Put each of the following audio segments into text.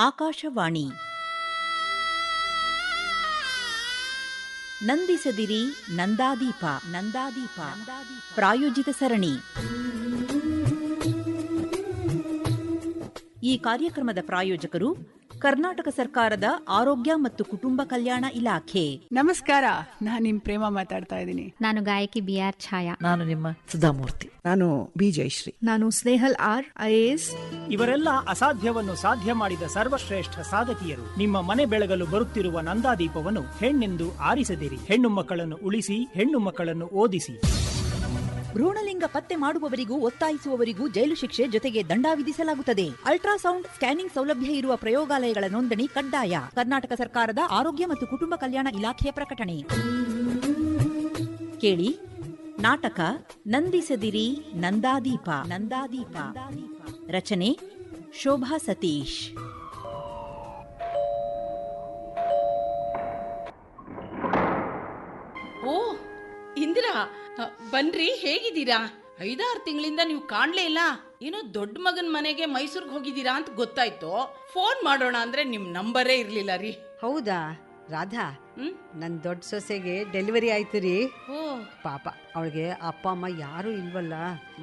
ಆಕಾಶವಾಣಿ. ನಂದಿಸದಿರಿ ನಂದಾದೀಪ. ನಂದಾದೀಪ. ಪ್ರಾಯೋಜಿತ ಸರಣಿ. ಈ ಕಾರ್ಯಕ್ರಮದ ಪ್ರಾಯೋಜಕರು ಕರ್ನಾಟಕ ಸರ್ಕಾರದ ಆರೋಗ್ಯ ಮತ್ತು ಕುಟುಂಬ ಕಲ್ಯಾಣ ಇಲಾಖೆ. ನಮಸ್ಕಾರ ನಾನು ನಿಮ್ ಪ್ರೇಮ ಮಾತಾಡ್ತಾ ಇದ್ದೀನಿ. ನಾನು ಗಾಯಕಿ ಬಿ ಆರ್ ಛಾಯಾ. ನಾನು ನಿಮ್ಮ ಸುಧಾಮೂರ್ತಿ. ನಾನು ಬಿ ಜಯಶ್ರೀ. ನಾನು ಸ್ನೇಹಲ್ ಆರ್ ಐಎಸ್ ಇವರೆಲ್ಲ ಅಸಾಧ್ಯವನ್ನು ಸಾಧ್ಯ ಮಾಡಿದ ಸರ್ವಶ್ರೇಷ್ಠ ಸಾಧಕಿಯರು. ನಿಮ್ಮ ಮನೆ ಬೆಳಗಲು ಬರುತ್ತಿರುವ ನಂದಾದೀಪವನ್ನು ಹೆಣ್ಣೆಂದು ಆರಿಸದಿರಿ. ಹೆಣ್ಣು ಮಕ್ಕಳನ್ನು ಉಳಿಸಿ ಹೆಣ್ಣು ಮಕ್ಕಳನ್ನು ಓದಿಸಿ. ಭ್ರೂಣಲಿಂಗ ಪತ್ತೆ ಮಾಡುವವರಿಗೂ, ಒತ್ತಾಯಿಸುವವರಿಗೂ ಜೈಲು ಶಿಕ್ಷೆ ಜೊತೆಗೆ ದಂಡ ವಿಧಿಸಲಾಗುತ್ತದೆ. ಅಲ್ಟ್ರಾಸೌಂಡ್ ಸ್ಕ್ಯಾನಿಂಗ್ ಸೌಲಭ್ಯ ಇರುವ ಪ್ರಯೋಗಾಲಯಗಳ ನೋಂದಣಿ ಕಡ್ಡಾಯ. ಕರ್ನಾಟಕ ಸರ್ಕಾರದ ಆರೋಗ್ಯ ಮತ್ತು ಕುಟುಂಬ ಕಲ್ಯಾಣ ಇಲಾಖೆಯ ಪ್ರಕಟಣೆ. ಕೇಳಿ. ನಾಟಕ ನಂದಿಸದಿರಿ ನಂದಾದೀಪ. ನಂದಾದೀಪ. ರಚನೆ ಶೋಭಾ ಸತೀಶ್. ಓ! ಬನ್ರಿ ಹೇಗಿದ್ದೀರಾ? ಐದಾರು ತಿಂಗಳಿಂದ ನೀವು ಕಾಣ್ಲೇ ಇಲ್ಲ. ಏನೋ ದೊಡ್ಡ ಮಗನ ಮನೆಗೆ ಮೈಸೂರಿಗೆ ಹೋಗಿದ್ದೀರಾ ಅಂತ ಗೊತ್ತಾಯ್ತು. ಫೋನ್ ಮಾಡೋಣ ಅಂದ್ರೆ ನಿಮ್ ನಂಬರೇ ಇರ್ಲಿಲ್ಲ ರೀ. ಹೌದಾ? ರಾಧಾ ನನ್ನ ನನ್ ದೊಡ್ಡ ಸೊಸೆಗೆ ಡೆಲಿವರಿ ಆಯ್ತು ರೀ ಪಾಪ ಅವಳಿಗೆ ಅಪ್ಪ ಅಮ್ಮ ಯಾರೂ ಇಲ್ವಲ್ಲ?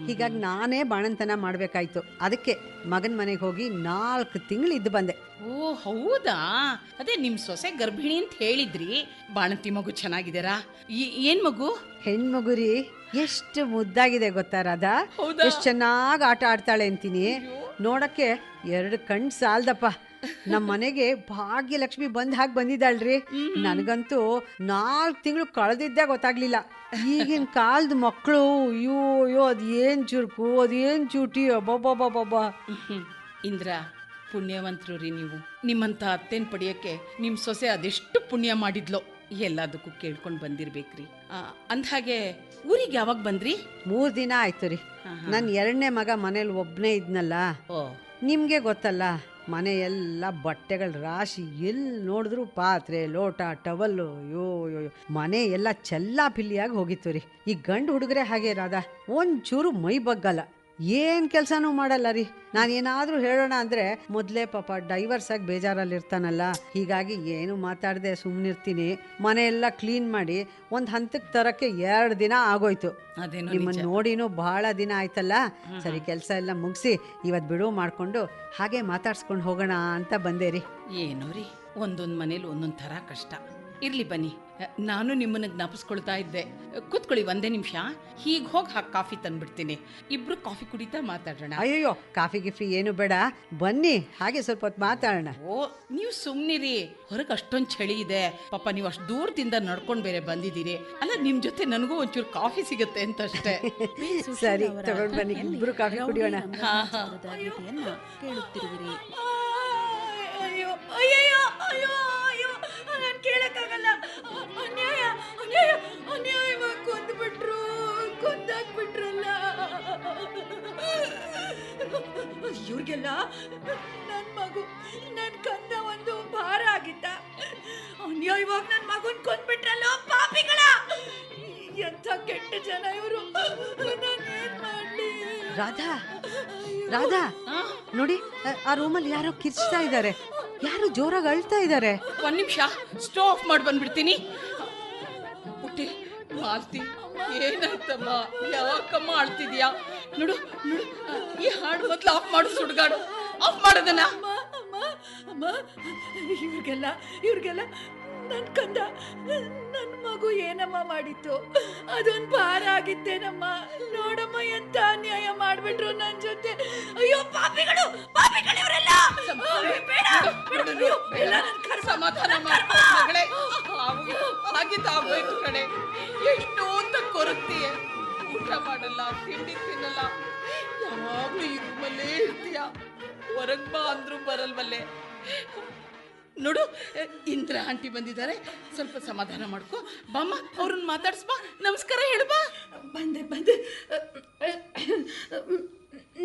ಹೀಗಾಗಿ ನಾನೇ ಬಾಣಂತನ ಮಾಡ್ಬೇಕಾಯ್ತು. ಅದಕ್ಕೆ ಮಗನ ಮನೆಗೆ ಹೋಗಿ ನಾಲ್ಕು ತಿಂಗಳು ಇದ್ದು ಬಂದೆ. ಓ ಹೌದಾ? ಅದೇ ನಿಮ್ ಸೊಸೆ ಗರ್ಭಿಣಿ ಅಂತ ಹೇಳಿದ್ರಿ. ಬಾಣಂತಿ ಮಗು ಚೆನ್ನಾಗಿದ್ದೀರಾ ಈ- ಏನ್ ಮಗು? ಹೆಣ್ಮಗು ರೀ ಎಷ್ಟು ಮುದ್ದಾಗಿದೆ ಗೊತ್ತಾ ರಾಧಾ? ಎಷ್ಟು ಚೆನ್ನಾಗಿ ಆಟ ಆಡ್ತಾಳೆ ಅಂತೀನಿ. ನೋಡಕ್ಕೆ ಎರಡು ಕಣ್ಣು ಸಾಲ್ದಪ್ಪ. ನಮ್ಮ ಮನೆಗೆ ಭಾಗ್ಯಲಕ್ಷ್ಮಿ ಬಂದ್ ಹಾಕಿ ಬಂದಿದ್ದಾಳ್ರಿ. ನನಗಂತೂ ನಾಲ್ಕು ತಿಂಗಳು ಕಳೆದಿದ್ದೆ ಗೊತ್ತಾಗ್ಲಿಲ್ಲ. ಈಗಿನ ಕಾಲದ ಮಕ್ಕಳು ಅಯ್ಯೋ ಅಯ್ಯೋ ಅದ್ ಏನ್ ಚುರುಕು ಅದೇನ್ ಚೂಟಿ ಅಬ್ಬಬ್ಬಬ್ಬಬ್ಬ. ಇಂದ್ರ ಪುಣ್ಯವಂತರು ರೀ ನೀವು. ನಿಮ್ಮಂತ ಅತ್ತೆನ್ ಪಡೆಯಕ್ಕೆ ನಿಮ್ ಸೊಸೆ ಅದೆಷ್ಟು ಪುಣ್ಯ ಮಾಡಿದ್ಲೋ ಎಲ್ಲದಕ್ಕೂ ಕೇಳ್ಕೊಂಡು ಬಂದಿರ್ಬೇಕ್ರಿ. ಅಂದ ಅಂದ್ಹಾಗೆ ಊರಿಗೆ ಯಾವಾಗ ಬಂದ್ರಿ? ಮೂರ್ ದಿನ ಆಯ್ತು ರೀ. ನನ್ ಎರಡನೇ ಮಗ ಮನೇಲಿ ಒಬ್ನೇ ಇದ್ನಲ್ಲ. ನಿಮ್ಗೆ ಗೊತ್ತಲ್ಲ ಮನೆ ಎಲ್ಲ ಬಟ್ಟೆಗಳ ರಾಶಿ ಎಲ್ಲಿ ನೋಡಿದ್ರು ಪಾತ್ರೆ, ಲೋಟ ಟವಲ್ಲು ಅಯ್ಯೋ ಅಯ್ಯೋ. ಮನೆ ಎಲ್ಲ ಚೆಲ್ಲಾ ಪಿಲ್ಲಿಯಾಗಿ ಹೋಗಿತ್ತು ರೀ ಈ ಗಂಡು ಹುಡುಗರೆ ಹಾಗೆ ರಾಧ, ಒಂಚೂರು ಮೈ ಬಗ್ಗಲ್ಲ ಏನ್ ಕೆಲ್ಸನೂ ಮಾಡಲ್ಲ ರೀ. ನಾನು ಏನಾದ್ರೂ ಹೇಳೋಣ ಅಂದ್ರೆ ಮೊದ್ಲೇ ಪಾಪ ಡೈವರ್ಸ್ ಆಗಿ ಬೇಜಾರಲ್ಲಿ ಇರ್ತಾನಲ್ಲ ಹೀಗಾಗಿ ಏನು ಮಾತಾಡದೆ ಸುಮ್ಮನಿರ್ತೀನಿ ಮನೆ ಎಲ್ಲ ಕ್ಲೀನ್ ಮಾಡಿ ಒಂದ್ ಹಂತಕ್ಕೆ ತರಕ್ಕೆ ಎರಡು ದಿನ ಆಗೋಯ್ತು. ನಿಮ್ಮನ್ನ ನೋಡಿನೂ ಬಹಳ ದಿನ ಆಯ್ತಲ್ಲ? ಸರಿ ಕೆಲಸ ಎಲ್ಲ ಮುಗಿಸಿ ಇವತ್ತು ಬಿಡುವು ಮಾಡ್ಕೊಂಡು ಹಾಗೆ ಮಾತಾಡ್ಸ್ಕೊಂಡು ಹೋಗೋಣ ಅಂತ ಬಂದೆ ರೀ. ಏನೋ ರೀ ಒಂದೊಂದ್ ಮನೇಲಿ ಒಂದೊಂದ್ ಥರ ಕಷ್ಟ. ಇರ್ಲಿ ಬನ್ನಿ. ನಾನು ನಿಮ್ಮನ್ನ ಜ್ಞಾಪಿಸ್ಕೊಳ್ತಾ ಇದ್ದೆ. ಕೂತ್ಕೊಳ್ಳಿ ಒಂದೇ ನಿಮಿಷ. ಹೀಗೆ ಹೋಗಿ ಹಾಕಿ ಕಾಫಿ ತಂದ್ಬಿಡ್ತೀನಿ. ಇಬ್ರು ಕಾಫಿ ಕುಡಿತಾ ಮಾತಾಡೋಣ. ಅಯ್ಯೋ ಕಾಫಿ ಗಿಫಿ ಏನು ಬೇಡ. ಬನ್ನಿ ಹಾಗೆ ಸ್ವಲ್ಪ ಹೊತ್ತು ಮಾತಾಡೋಣ. ಓ ನೀವು ಸುಮ್ನಿರಿ. ಹೊರಗೆ ಅಷ್ಟೊಂದು ಚಳಿ ಇದೆ. ಪಾಪ ನೀವು ಅಷ್ಟು ದೂರದಿಂದ ನಡ್ಕೊಂಡು ಬೇರೆ ಬಂದಿದ್ದೀರಿ. ಅಲ್ಲ ನಿಮ್ ಜೊತೆ ನನಗೂ ಒಂಚೂರು ಕಾಫಿ ಸಿಗುತ್ತೆ ಅಂತ ಅಷ್ಟೇ ಸರಿ ತಗೊಂಡ್ ಬನ್ನಿ ಇಬ್ರು ಕಾಫಿ ಕುಡಿಯೋಣ. ಕೇಳುತ್ತಿರುವಿರಿ. ಅಯ್ಯೋ ಅಯ್ಯಯ್ಯೋ ಅಯ್ಯೋ ಅಯ್ಯೋ. ಅನ್ಯಾಯವಾಗಿ ಕೊಂದ್ಬಿಟ್ರು ಕೊಂದಾಕ್ಬಿಟ್ರಲ್ಲ. ಇವ್ರಿಗೆಲ್ಲ ನನ್ನ ಮಗು ನನ್ನ ಕಂದ ಒಂದು ಭಾರ ಆಗಿದ್ದ. ಅನ್ಯಾಯವಾಗಿ ನನ್ನ ಮಗುನ್ ಕೊಂದ್ಬಿಟ್ರಲ್ಲ ಪಾಪಿಗಳ. ಎಂಥ ಕೆಟ್ಟ ಜನ ಇವರು. ರಾಧಾ ರಾಧಾ ನೋಡಿ ಆ- ರೂಮಲ್ಲಿ ಯಾರೋ ಕಿರ್ಚ್ತಾ ಇದ್ದಾರೆ. ಯಾರು ಜೋರಾಗಿ ಅಳ್ತಾ ಇದ್ದಾರೆ? ಒಂದ್ ನಿಮಿಷ ಸ್ಟೋವ್ ಆಫ್ ಮಾಡಿ ಬಂದ್ಬಿಡ್ತೀನಿ. ಪುಟ್ಟಿ ಮಾಲ್ತಿ ಏನಾಯ್ತಮ್ಮ ಯಾಕಮ್ಮ ಆಳ್ತಿದ್ಯಾ ನೋಡು ನೋಡು, ಈ ಹಾಡು ಮೊದ್ಲು ಆಫ್ ಮಾಡು ಸುಡ್ಗಾಡು, ಆಫ್ ಮಾಡೋದನ್ನ ಅಮ್ಮ ಅಮ್ಮ, ಇವ್ರಿಗೆಲ್ಲ ಇವ್ರಿಗೆಲ್ಲ ನನ್ನ ಕಂದ ನನ್ನ ಮಗು ಏನಮ್ಮ ಮಾಡಿತ್ತು? ಅದೊಂದು ಭಾರ ಆಗಿತ್ತೇನಮ್ಮ. ನೋಡಮ್ಮ ಎಂತ ಅನ್ಯಾಯ ಮಾಡ್ಬಿಟ್ರು ನನ್ನ ಜೊತೆ. ಅಯ್ಯೋ ಪಾಪಿಗಳು ಪಾಪಿಗಳು ಇವರೆಲ್ಲ! ಬೇಡ ಬೇಡ. ಸಮಾಧಾನ ಮಗಳೇ. ಆಗಿದ್ದು ಆಗೋಯ್ತು ಕಣೆ. ಎಷ್ಟು ಅಂತ ಕೊರಗ್ತೀಯ ಊಟ ಮಾಡಲ್ಲ ತಿಂಡಿ ತಿನ್ನಲ್ಲ. ಯಾವಾಗ್ಲೂ ಈ ರೂಮಲ್ಲೇ ಇರ್ತೀಯ. ಹೊರಗ್ ಬಾ ಅಂದ್ರೂ ಬರಲ್ವಲ್ಲೇ. ನೋಡು ಇಂದ್ರ ಆಂಟಿ ಬಂದಿದ್ದಾರೆ. ಸ್ವಲ್ಪ ಸಮಾಧಾನ ಮಾಡ್ಕೊ. ಬಾಮ್ಮ ಅವ್ರನ್ನ ಮಾತಾಡಿಸ್ಬಾ. ನಮಸ್ಕಾರ ಹೇಳು ಬಾ ಬಂದೆ. ಬಂದೆ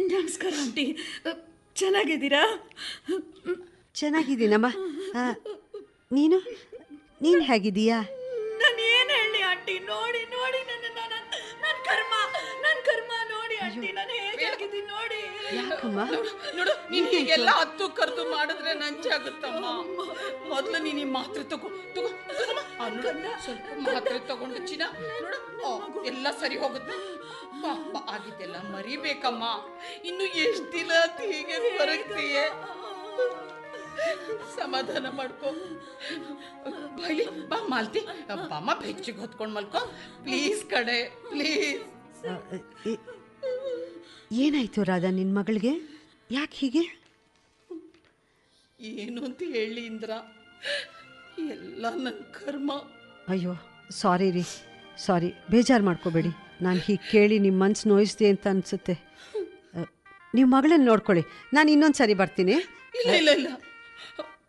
ನಮಸ್ಕಾರ ಆಂಟಿ. ಚೆನ್ನಾಗಿದ್ದೀರಾ? ಚೆನ್ನಾಗಿದ್ದೀನಮ್ಮ. ಆ, ನೀನು? ನೀನು ಹೇಗಿದ್ದೀಯಾ? ನಾನು ಏನು ಹೇಳಿ ಆಂಟಿ? ನೋಡಿ ನೋಡಿ ಯಾಕಮ್ಮ? ನೋಡು ನೋಡು ನೀನ್ ಹೀಗೆಲ್ಲ ಹತ್ತು ಕರೆದು ಮಾಡಿದ್ರೆ ನಂಚಾಗುತ್ತಮ್ಮ. ಮೊದಲು ನೀನ್ ಈ ಮಾತ್ರೆ ತಗೋ ತಗೋ ಸ್ವಲ್ಪ ಮಾತ್ರೆ ತಗೊಂಡು ಚಿನ್ನ ನೋಡು. ಎಲ್ಲ ಸರಿ ಹೋಗುತ್ತೆ. ಪಾಪ ಆಗಿದ್ದೆಲ್ಲ ಮರಿಬೇಕಮ್ಮ. ಇನ್ನು ಎಷ್ಟು ದಿನ ಹೀಗೆ ಬರಕ್ತೀಯೇ ಸಮಾಧಾನ ಮಾಡ್ಕೊ. ಬೈಲಿ ಬಾ ಮಾಲ್ತಿ. ಬಾಮ್ಮ ಬೆಚ್ಚಿಗೆ ಹೊತ್ಕೊಂಡ್ ಮಲ್ಕೋ. ಪ್ಲೀಸ್ ಕಡೆ ಪ್ಲೀಸ್ ಏನಾಯ್ತು ರಾಧಾ ನಿನ್ನ ಮಗಳಿಗೆ? ಯಾಕೆ ಹೀಗೆ? ಏನು ಅಂತ ಹೇಳಿ ಇಂದ್ರ. ಎಲ್ಲ ನನ್ನ ಕರ್ಮ. ಅಯ್ಯೋ ಸಾರಿ ರೀ ಸಾರಿ ಬೇಜಾರು ಮಾಡ್ಕೋಬೇಡಿ. ನಾನು ಹೀಗೆ ಕೇಳಿ ನಿಮ್ಮ ಮನ್ಸು ನೋಯಿಸ್ದೆ ಅಂತ ಅನಿಸುತ್ತೆ. ನೀವು ಮಗಳನ್ನ ನೋಡ್ಕೊಳ್ಳಿ. ನಾನು ಇನ್ನೊಂದು ಸಾರಿ ಬರ್ತೀನಿ. ಇಲ್ಲ ಇಲ್ಲ ಇಲ್ಲ.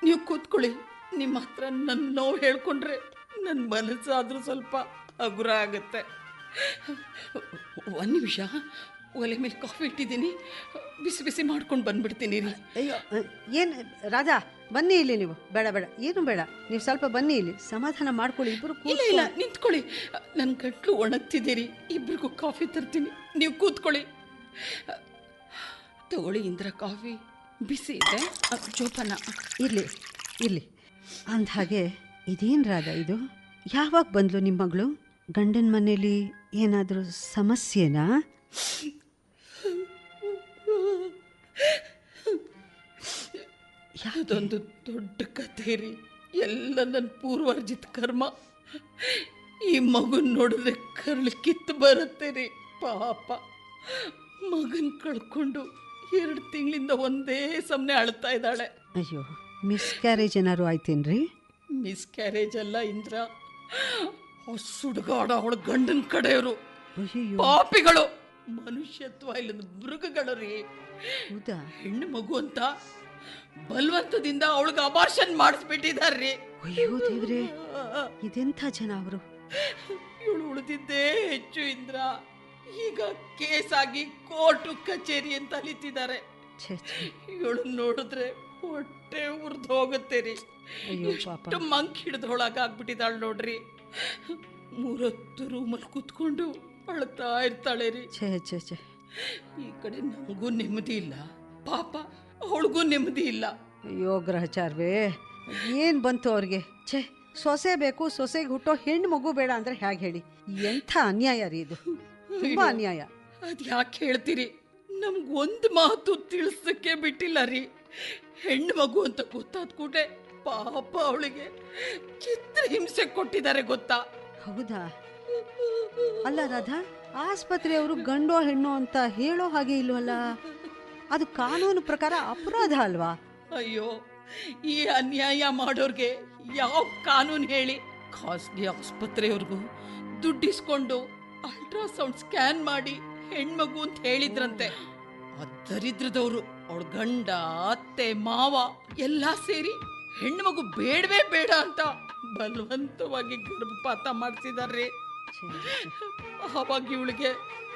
ನೀವು ಕೂತ್ಕೊಳ್ಳಿ. ನಿಮ್ಮ ಹತ್ರ ನನ್ನ ನೋವು ಹೇಳ್ಕೊಂಡ್ರೆ ನನ್ನ ಮನಸ್ಸಾದರೂ ಸ್ವಲ್ಪ ಹಗುರ ಆಗುತ್ತೆ. ಒಂದು ನಿಮಿಷ. ಒಲೆ ಮೇಲೆ ಕಾಫಿ ಇಟ್ಟಿದ್ದೀನಿ. ಬಿಸಿ ಬಿಸಿ ಮಾಡ್ಕೊಂಡು ಬಂದ್ಬಿಡ್ತೀನಿ ರೀ ಅಯ್ಯೋ ಏನು ರಾಧಾ ಬನ್ನಿ ಇಲ್ಲಿ ನೀವು. ಬೇಡ ಬೇಡ ಏನು ಬೇಡ. ನೀವು ಸ್ವಲ್ಪ ಬನ್ನಿ ಇಲ್ಲಿ. ಸಮಾಧಾನ ಮಾಡ್ಕೊಳ್ಳಿ ಇಬ್ಬರು ಇಲ್ಲ ಇಲ್ಲ ನಿಂತ್ಕೊಳ್ಳಿ. ನನ್ನ ಗಂಟ್ಲು ಒಣಗ್ತಿದ್ದೀರಿ. ಇಬ್ರಿಗೂ ಕಾಫಿ ತರ್ತೀನಿ. ನೀವು ಕೂತ್ಕೊಳ್ಳಿ. ತಗೊಳ್ಳಿ ಇಂದ್ರ ಕಾಫಿ. ಬಿಸಿ ಇದೆ. ಜೋಪನ ಜೋಪಾನ. ಇರಲಿ ಇರಲಿ. ಅಂದಹಾಗೆ ಇದೇನು ರಾಜ ಇದು? ಯಾವಾಗ ಬಂದ್ಲು ನಿಮ್ಮ ಮಗಳು? ಗಂಡನ ಮನೇಲಿ ಏನಾದರೂ ಸಮಸ್ಯೆನಾ? ಅದೊಂದು ದೊಡ್ಡ ಕಥೆ ರೀ. ಎಲ್ಲ ನನ್ನ ಪೂರ್ವಾರ್ಜಿತ ಕರ್ಮ. ಈ ಮಗನ್ ನೋಡಿದ್ರೆ ಕರ್ಳು ಕಿತ್ತು ಬರುತ್ತೆ ರೀ. ಪಾಪ. ಮಗನ್ ಕಳ್ಕೊಂಡು ಎರಡು ತಿಂಗಳಿಂದ ಒಂದೇ ಸಮನೆ ಅಳ್ತಾ ಇದ್ದಾಳೆ. ಅಯ್ಯೋ ಮಿಸ್ ಕ್ಯಾರೇಜ್ ಏನಾರು ಆಯ್ತೇನ್ರಿ? ಮಿಸ್ ಕ್ಯಾರೇಜ್ ಅಲ್ಲ ಇಂದ್ರ. ಸುಡ್ಗಾಡ ಅವಳ ಗಂಡನ ಕಡೆಯವರು. ಪಾಪಿಗಳು. ಮನುಷ್ಯತ್ವ ಇಲ್ಲದ ಮೃಗಗಳು ರೀ ಹೌದಾ? ಹೆಣ್ಣು ಮಗು ಅಂತ ಬಲವಂತದಿಂದ ಅವಳಿಗೆ ಅಬಾರ್ಷನ್ ಮಾಡಿಸ್ಬಿಟ್ಟಿದಾರ್ರಿ. ಅಯ್ಯೋ ದೇವ್ರೆ ಇದೆಂಥ ಜನ ಅವರು? ಇವಳು ಉಳಿದಿದ್ದೇ ಹೆಚ್ಚು ಇಂದ್ರ. ಈಗ ಕೇಸ್ ಆಗಿ ಕೋರ್ಟು ಕಚೇರಿ ಅಂತ ಅಲಿತಿದ್ದಾರೆ. ಇವಳು ನೋಡಿದ್ರೆ ಹೊಟ್ಟೆ ಉರ್ದು ಹೋಗುತ್ತೆ ರೀ. ಎಷ್ಟು ಮಂಕ್ ಹಿಡ್ದೊಳಗಾಗ್ಬಿಟ್ಟಿದ್ದಾಳು ನೋಡ್ರಿ. ಮೂರೊತ್ತು ರೂಮಲ್ಲಿ ಕೂತ್ಕೊಂಡು ಅಳ್ತಾ ಇರ್ತಾಳೆ ರೀ. ಛೇ ಛೇ ಛೇ. ಈ ಕಡೆ ನನಗೂ ನೆಮ್ಮದಿ ಇಲ್ಲ. ಪಾಪ ಅವಳಿಗೂ ನೆಮ್ಮದಿ ಇಲ್ಲ. ಅಯ್ಯೋ ಗ್ರಹಚಾರ್ವೇ ಏನು ಬಂತು ಅವ್ರಿಗೆ? ಛೇ ಸೊಸೆ ಬೇಕು ಸೊಸೆಗೆ ಹುಟ್ಟೋ ಹೆಣ್ಣು ಮಗು ಬೇಡ ಅಂದರೆ ಹೇಗೆ ಹೇಳಿ? ಎಂಥ ಅನ್ಯಾಯ ರೀ ಇದು. ತುಂಬಾ ಅನ್ಯಾಯ. ಅದ್ ಯಾಕೆ ಹೇಳ್ತೀರಿ? ನಮ್ಗೆ ಒಂದು ಮಾತು ತಿಳಿಸಕ್ಕೆ ಬಿಟ್ಟಿಲ್ಲ ರೀ. ಹೆಣ್ಣು ಮಗು ಅಂತ ಗೊತ್ತಾದ ಕೂಡಲೇ ಪಾಪ ಅವಳಿಗೆ ಚಿತ್ರ ಹಿಂಸೆ ಕೊಟ್ಟಿದ್ದಾರೆ ಗೊತ್ತಾ? ಹೌದಾ? ಅಲ್ಲ ರಾಧಾ, ಆಸ್ಪತ್ರೆಯವರು ಗಂಡೋ ಹೆಣ್ಣು ಅಂತ ಹೇಳೋ ಹಾಗೆ ಇಲ್ವಲ್ಲ? ಅದು ಕಾನೂನು ಪ್ರಕಾರ ಅಪರಾಧ ಅಲ್ವಾ? ಅಯ್ಯೋ, ಈ ಅನ್ಯಾಯ ಮಾಡೋರ್ಗೆ ಯಾವ ಕಾನೂನು ಹೇಳಿ? ಖಾಸಗಿ ಆಸ್ಪತ್ರೆಯವ್ರಿಗೂ ದುಡ್ಡಿಸ್ಕೊಂಡು ಅಲ್ಟ್ರಾಸೌಂಡ್ ಸ್ಕ್ಯಾನ್ ಮಾಡಿ ಹೆಣ್ಮಗು ಅಂತ ಹೇಳಿದ್ರಂತೆ. ದರಿದ್ರದವರು, ಅವಳ ಗಂಡ, ಅತ್ತೆ, ಮಾವ ಎಲ್ಲ ಸೇರಿ ಹೆಣ್ಮಗು ಬೇಡವೇ ಬೇಡ ಅಂತ ಬಲವಂತವಾಗಿ ಗರ್ಭಪಾತ ಮಾಡಿಸಿದಾರ್ರಿ. ಆವಾಗ ಇವಳಿಗೆ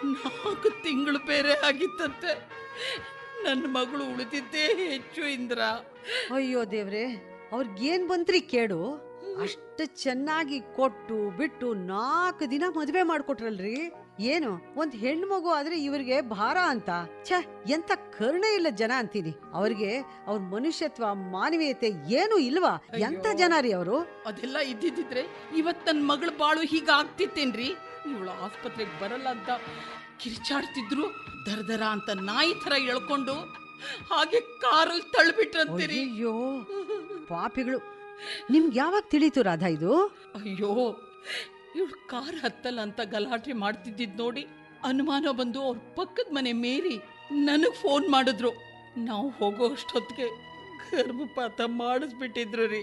ನಾಲ್ಕು ತಿಂಗಳು ಬೇರೆ ಆಗಿತ್ತಂತೆ. ನನ್ನ ಮಗಳು ಉಳಿದಿದ್ದೇ ಹೆಚ್ಚು ಇಂದ್ರ. ಅಯ್ಯೋ ದೇವ್ರೆ ಅವ್ರಿಗೇನ್ ಬಂತ್ರಿ ಕೇಡು? ಅಷ್ಟು ಚೆನ್ನಾಗಿ ಕೊಟ್ಟು, ಬಿಟ್ಟು ನಾಲ್ಕು ದಿನ ಮದುವೆ ಮಾಡ್ಕೊಟ್ರಲ್ರಿ? ಏನು? ಒಂದ್ ಹೆಣ್ಣು ಮಗು ಆದ್ರೆ ಇವ್ರಿಗೆ ಭಾರ ಅಂತ? ಛ ಎಂತ ಕರುಣೆ ಇಲ್ಲ ಜನ ಅಂತೀನಿ. ಅವ್ರಿಗೆ ಅವ್ರ ಮನುಷ್ಯತ್ವ ಮಾನವೀಯತೆ ಏನು ಇಲ್ವಾ? ಎಂತ. ಜನ ರೀ ಅವರು? ಅದೆಲ್ಲ ಇದ್ದಿದ್ದಿದ್ರೆ ಇವತ್ ನನ್ ಮಗಳು ಬಾಳು ಹೀಗ ಆಗ್ತಿತ್ತೇನ್ರಿ? ಇವಳು ಆಸ್ಪತ್ರೆಗೆ ಬರಲ್ಲ ಅಂತ ಕಿರ್ಚಾಡ್ತಿದ್ರು ದರ ದರ ಅಂತ ನಾಯಿ ತರ ಎಳ್ಕೊಂಡು ಹಾಗೆ ಕಾರಲ್ಲಿ ತಳ್ಬಿಟ್ರಂತೀರಿ. ಅಯ್ಯೋ ಪಾಪಿಗಳು. ನಿಮ್ಗೆ ಯಾವಾಗ ತಿಳಿತು ರಾಧಾ ಇದು? ಅಯ್ಯೋ ಇವಳು ಕಾರ್ ಹತ್ತಲ್ಲ ಅಂತ ಗಲಾಟೆ ಮಾಡ್ತಿದ್ದಿದ್ ನೋಡಿ ಅನುಮಾನ ಬಂದು ಅವ್ರ ಪಕ್ಕದ ಮನೆ ಮೇರಿ ನನಗ್ ಫೋನ್ ಮಾಡಿದ್ರು. ನಾವು ಹೋಗೋ ಅಷ್ಟೊತ್ತಿಗೆ ಗರ್ಭಪಾತ ಮಾಡಿಸ್ಬಿಟ್ಟಿದ್ರು ರೀ.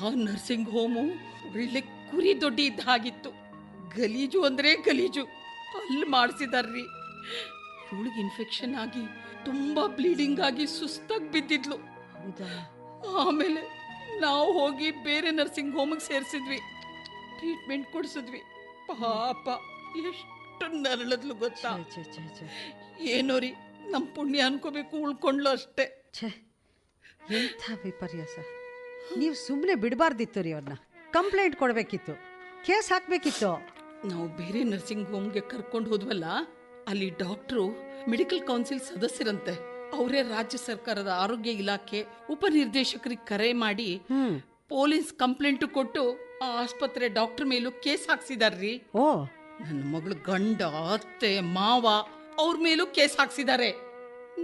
ಆ ನರ್ಸಿಂಗ್ ಹೋಮು ಒಳ್ಳೆ ಕುರಿ ದೊಡ್ಡಿ ಇದ್ದ ಹಾಗಿತ್ತು. ಗಲೀಜು ಅಂದ್ರೆ ಗಲೀಜು. ಅಲ್ಲಿ ಮಾಡಿಸಿದಾರ್ರಿ ಇವಳಿಗೆ ಇನ್ಫೆಕ್ಷನ್ ಆಗಿ ತುಂಬಾ ಬ್ಲೀಡಿಂಗ್ ಆಗಿ ಸುಸ್ತಾಗಿ ಬಿದ್ದಿದ್ಲು. ಆಮೇಲೆ ನಾವು ಹೋಗಿ ಬೇರೆ ನರ್ಸಿಂಗ್ ಹೋಮಿಗೆ ಸೇರಿಸಿದ್ವಿ. ಟ್ರೀಟ್ಮೆಂಟ್ ಕೊಡಿಸಿದ್ವಿ. ಪಾಪ ಎಷ್ಟು ನರಳದ್ಲು ಗೊತ್ತಾ? ಏನೋ ರೀ ನಮ್ಮ ಪುಣ್ಯ ಅನ್ಕೋಬೇಕು ಉಳ್ಕೊಂಡ್ಲು ಅಷ್ಟೇ. ಛೇ ಎಂಥ ವಿಪರ್ಯಾಸ. ನೀವು ಸುಮ್ಮನೆ ಬಿಡಬಾರ್ದಿತ್ತು ರೀ ಅವ್ರನ್ನ ಕಂಪ್ಲೇಂಟ್ ಕೊಡಬೇಕಿತ್ತು. ಕೇಸ್ ಹಾಕಬೇಕಿತ್ತು. ನಾವು ಬೇರೆ ನರ್ಸಿಂಗ್ ಹೋಮ್ಗೆ ಕರ್ಕೊಂಡು ಹೋದ್ವಲ್ಲ ಅಲ್ಲಿ ಡಾಕ್ಟ್ರು ಮೆಡಿಕಲ್ ಕೌನ್ಸಿಲ್ ಸದಸ್ಯರಂತೆ ಅವರೇ ರಾಜ್ಯ ಸರ್ಕಾರದ ಆರೋಗ್ಯ ಇಲಾಖೆ ಉಪನಿರ್ದೇಶಕರಿಗೆ ಕರೆ ಮಾಡಿ ಪೊಲೀಸ್ ಕಂಪ್ಲೇಂಟ್ ಕೊಟ್ಟು ಆ ಆಸ್ಪತ್ರೆ ಡಾಕ್ಟರ್ ಮೇಲೂ ಕೇಸ್ ಹಾಕ್ಸಿದಾರ್ರಿ. ಓ. ನನ್ನ ಮಗಳು ಗಂಡ ಅತ್ತೆ ಮಾವ ಅವ್ರ ಮೇಲೂ ಕೇಸ್ ಹಾಕ್ಸಿದ್ದಾರೆ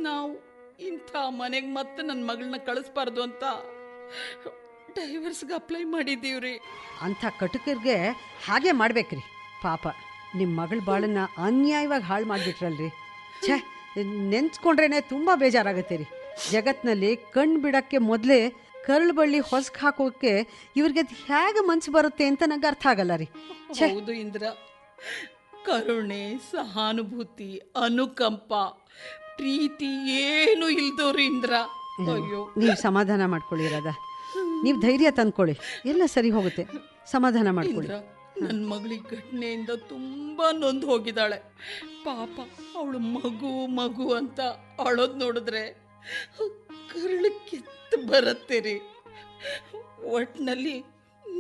ನಾವು ಇಂಥ ಮನೆಗೆ ಮತ್ತೆ ನನ್ನ ಮಗಳನ್ನ ಕಳಿಸ್ಬಾರ್ದು ಅಂತ ಡೈವರ್ಸ್ಗೆ ಅಪ್ಲೈ ಮಾಡಿದ್ದೀವ್ರಿ. ಅಂಥ ಕಟುಕರಿಗೆ ಹಾಗೆ ಮಾಡ್ಬೇಕ್ರಿ. ಪಾಪ ನಿಮ್ಮ ಮಗಳ ಬಾಳನ್ನ ಅನ್ಯಾಯವಾಗಿ ಹಾಳು ಮಾಡಿಬಿಟ್ರಲ್ರಿ. ಛೇ ನೆನ್ಸ್ಕೊಂಡ್ರೇನೆ ತುಂಬ ಬೇಜಾರಾಗುತ್ತೆ ರೀ. ಜಗತ್ತಿನಲ್ಲಿ ಕಣ್ಣು ಬಿಡೋಕ್ಕೆ ಮೊದಲೇ ಕರಳು ಬಳ್ಳಿ ಹೊಸಕ್ ಹಾಕೋಕೆ ಇವ್ರಿಗೆ ಅದು ಹೇಗೆ ಮನ್ಸು ಬರುತ್ತೆ ಅಂತ ನಂಗೆ ಅರ್ಥ ಆಗಲ್ಲ ರೀ. ಹೌದು ಇಂದ್ರ. ಕರುಣೆ ಸಹಾನುಭೂತಿ ಅನುಕಂಪ ಪ್ರೀತಿ ಏನು ಇಲ್ದವ್ರಿ ಇಂದ್ರ. ಅಯ್ಯೋ. ನೀವು ಸಮಾಧಾನ ಮಾಡ್ಕೊಳ್ಳಿ ರಾಧಾ. ನೀವು ಧೈರ್ಯ ತಂದ್ಕೊಳ್ಳಿ. ಎಲ್ಲ ಸರಿ ಹೋಗುತ್ತೆ. ಸಮಾಧಾನ ಮಾಡ್ಕೊಳ್ಳಿ. ನನ್ನ ಮಗಳಿಗೆ ಘಟನೆಯಿಂದ ತುಂಬಾ ನೊಂದು ಹೋಗಿದ್ದಾಳೆ. ಪಾಪ ಅವಳು ಮಗು ಮಗು ಅಂತ ಅಳೋದು ನೋಡಿದ್ರೆ ಕರುಳು ಕಿತ್ತು ಬರುತ್ತೆ ರೀ ಒಟ್ನಲ್ಲಿ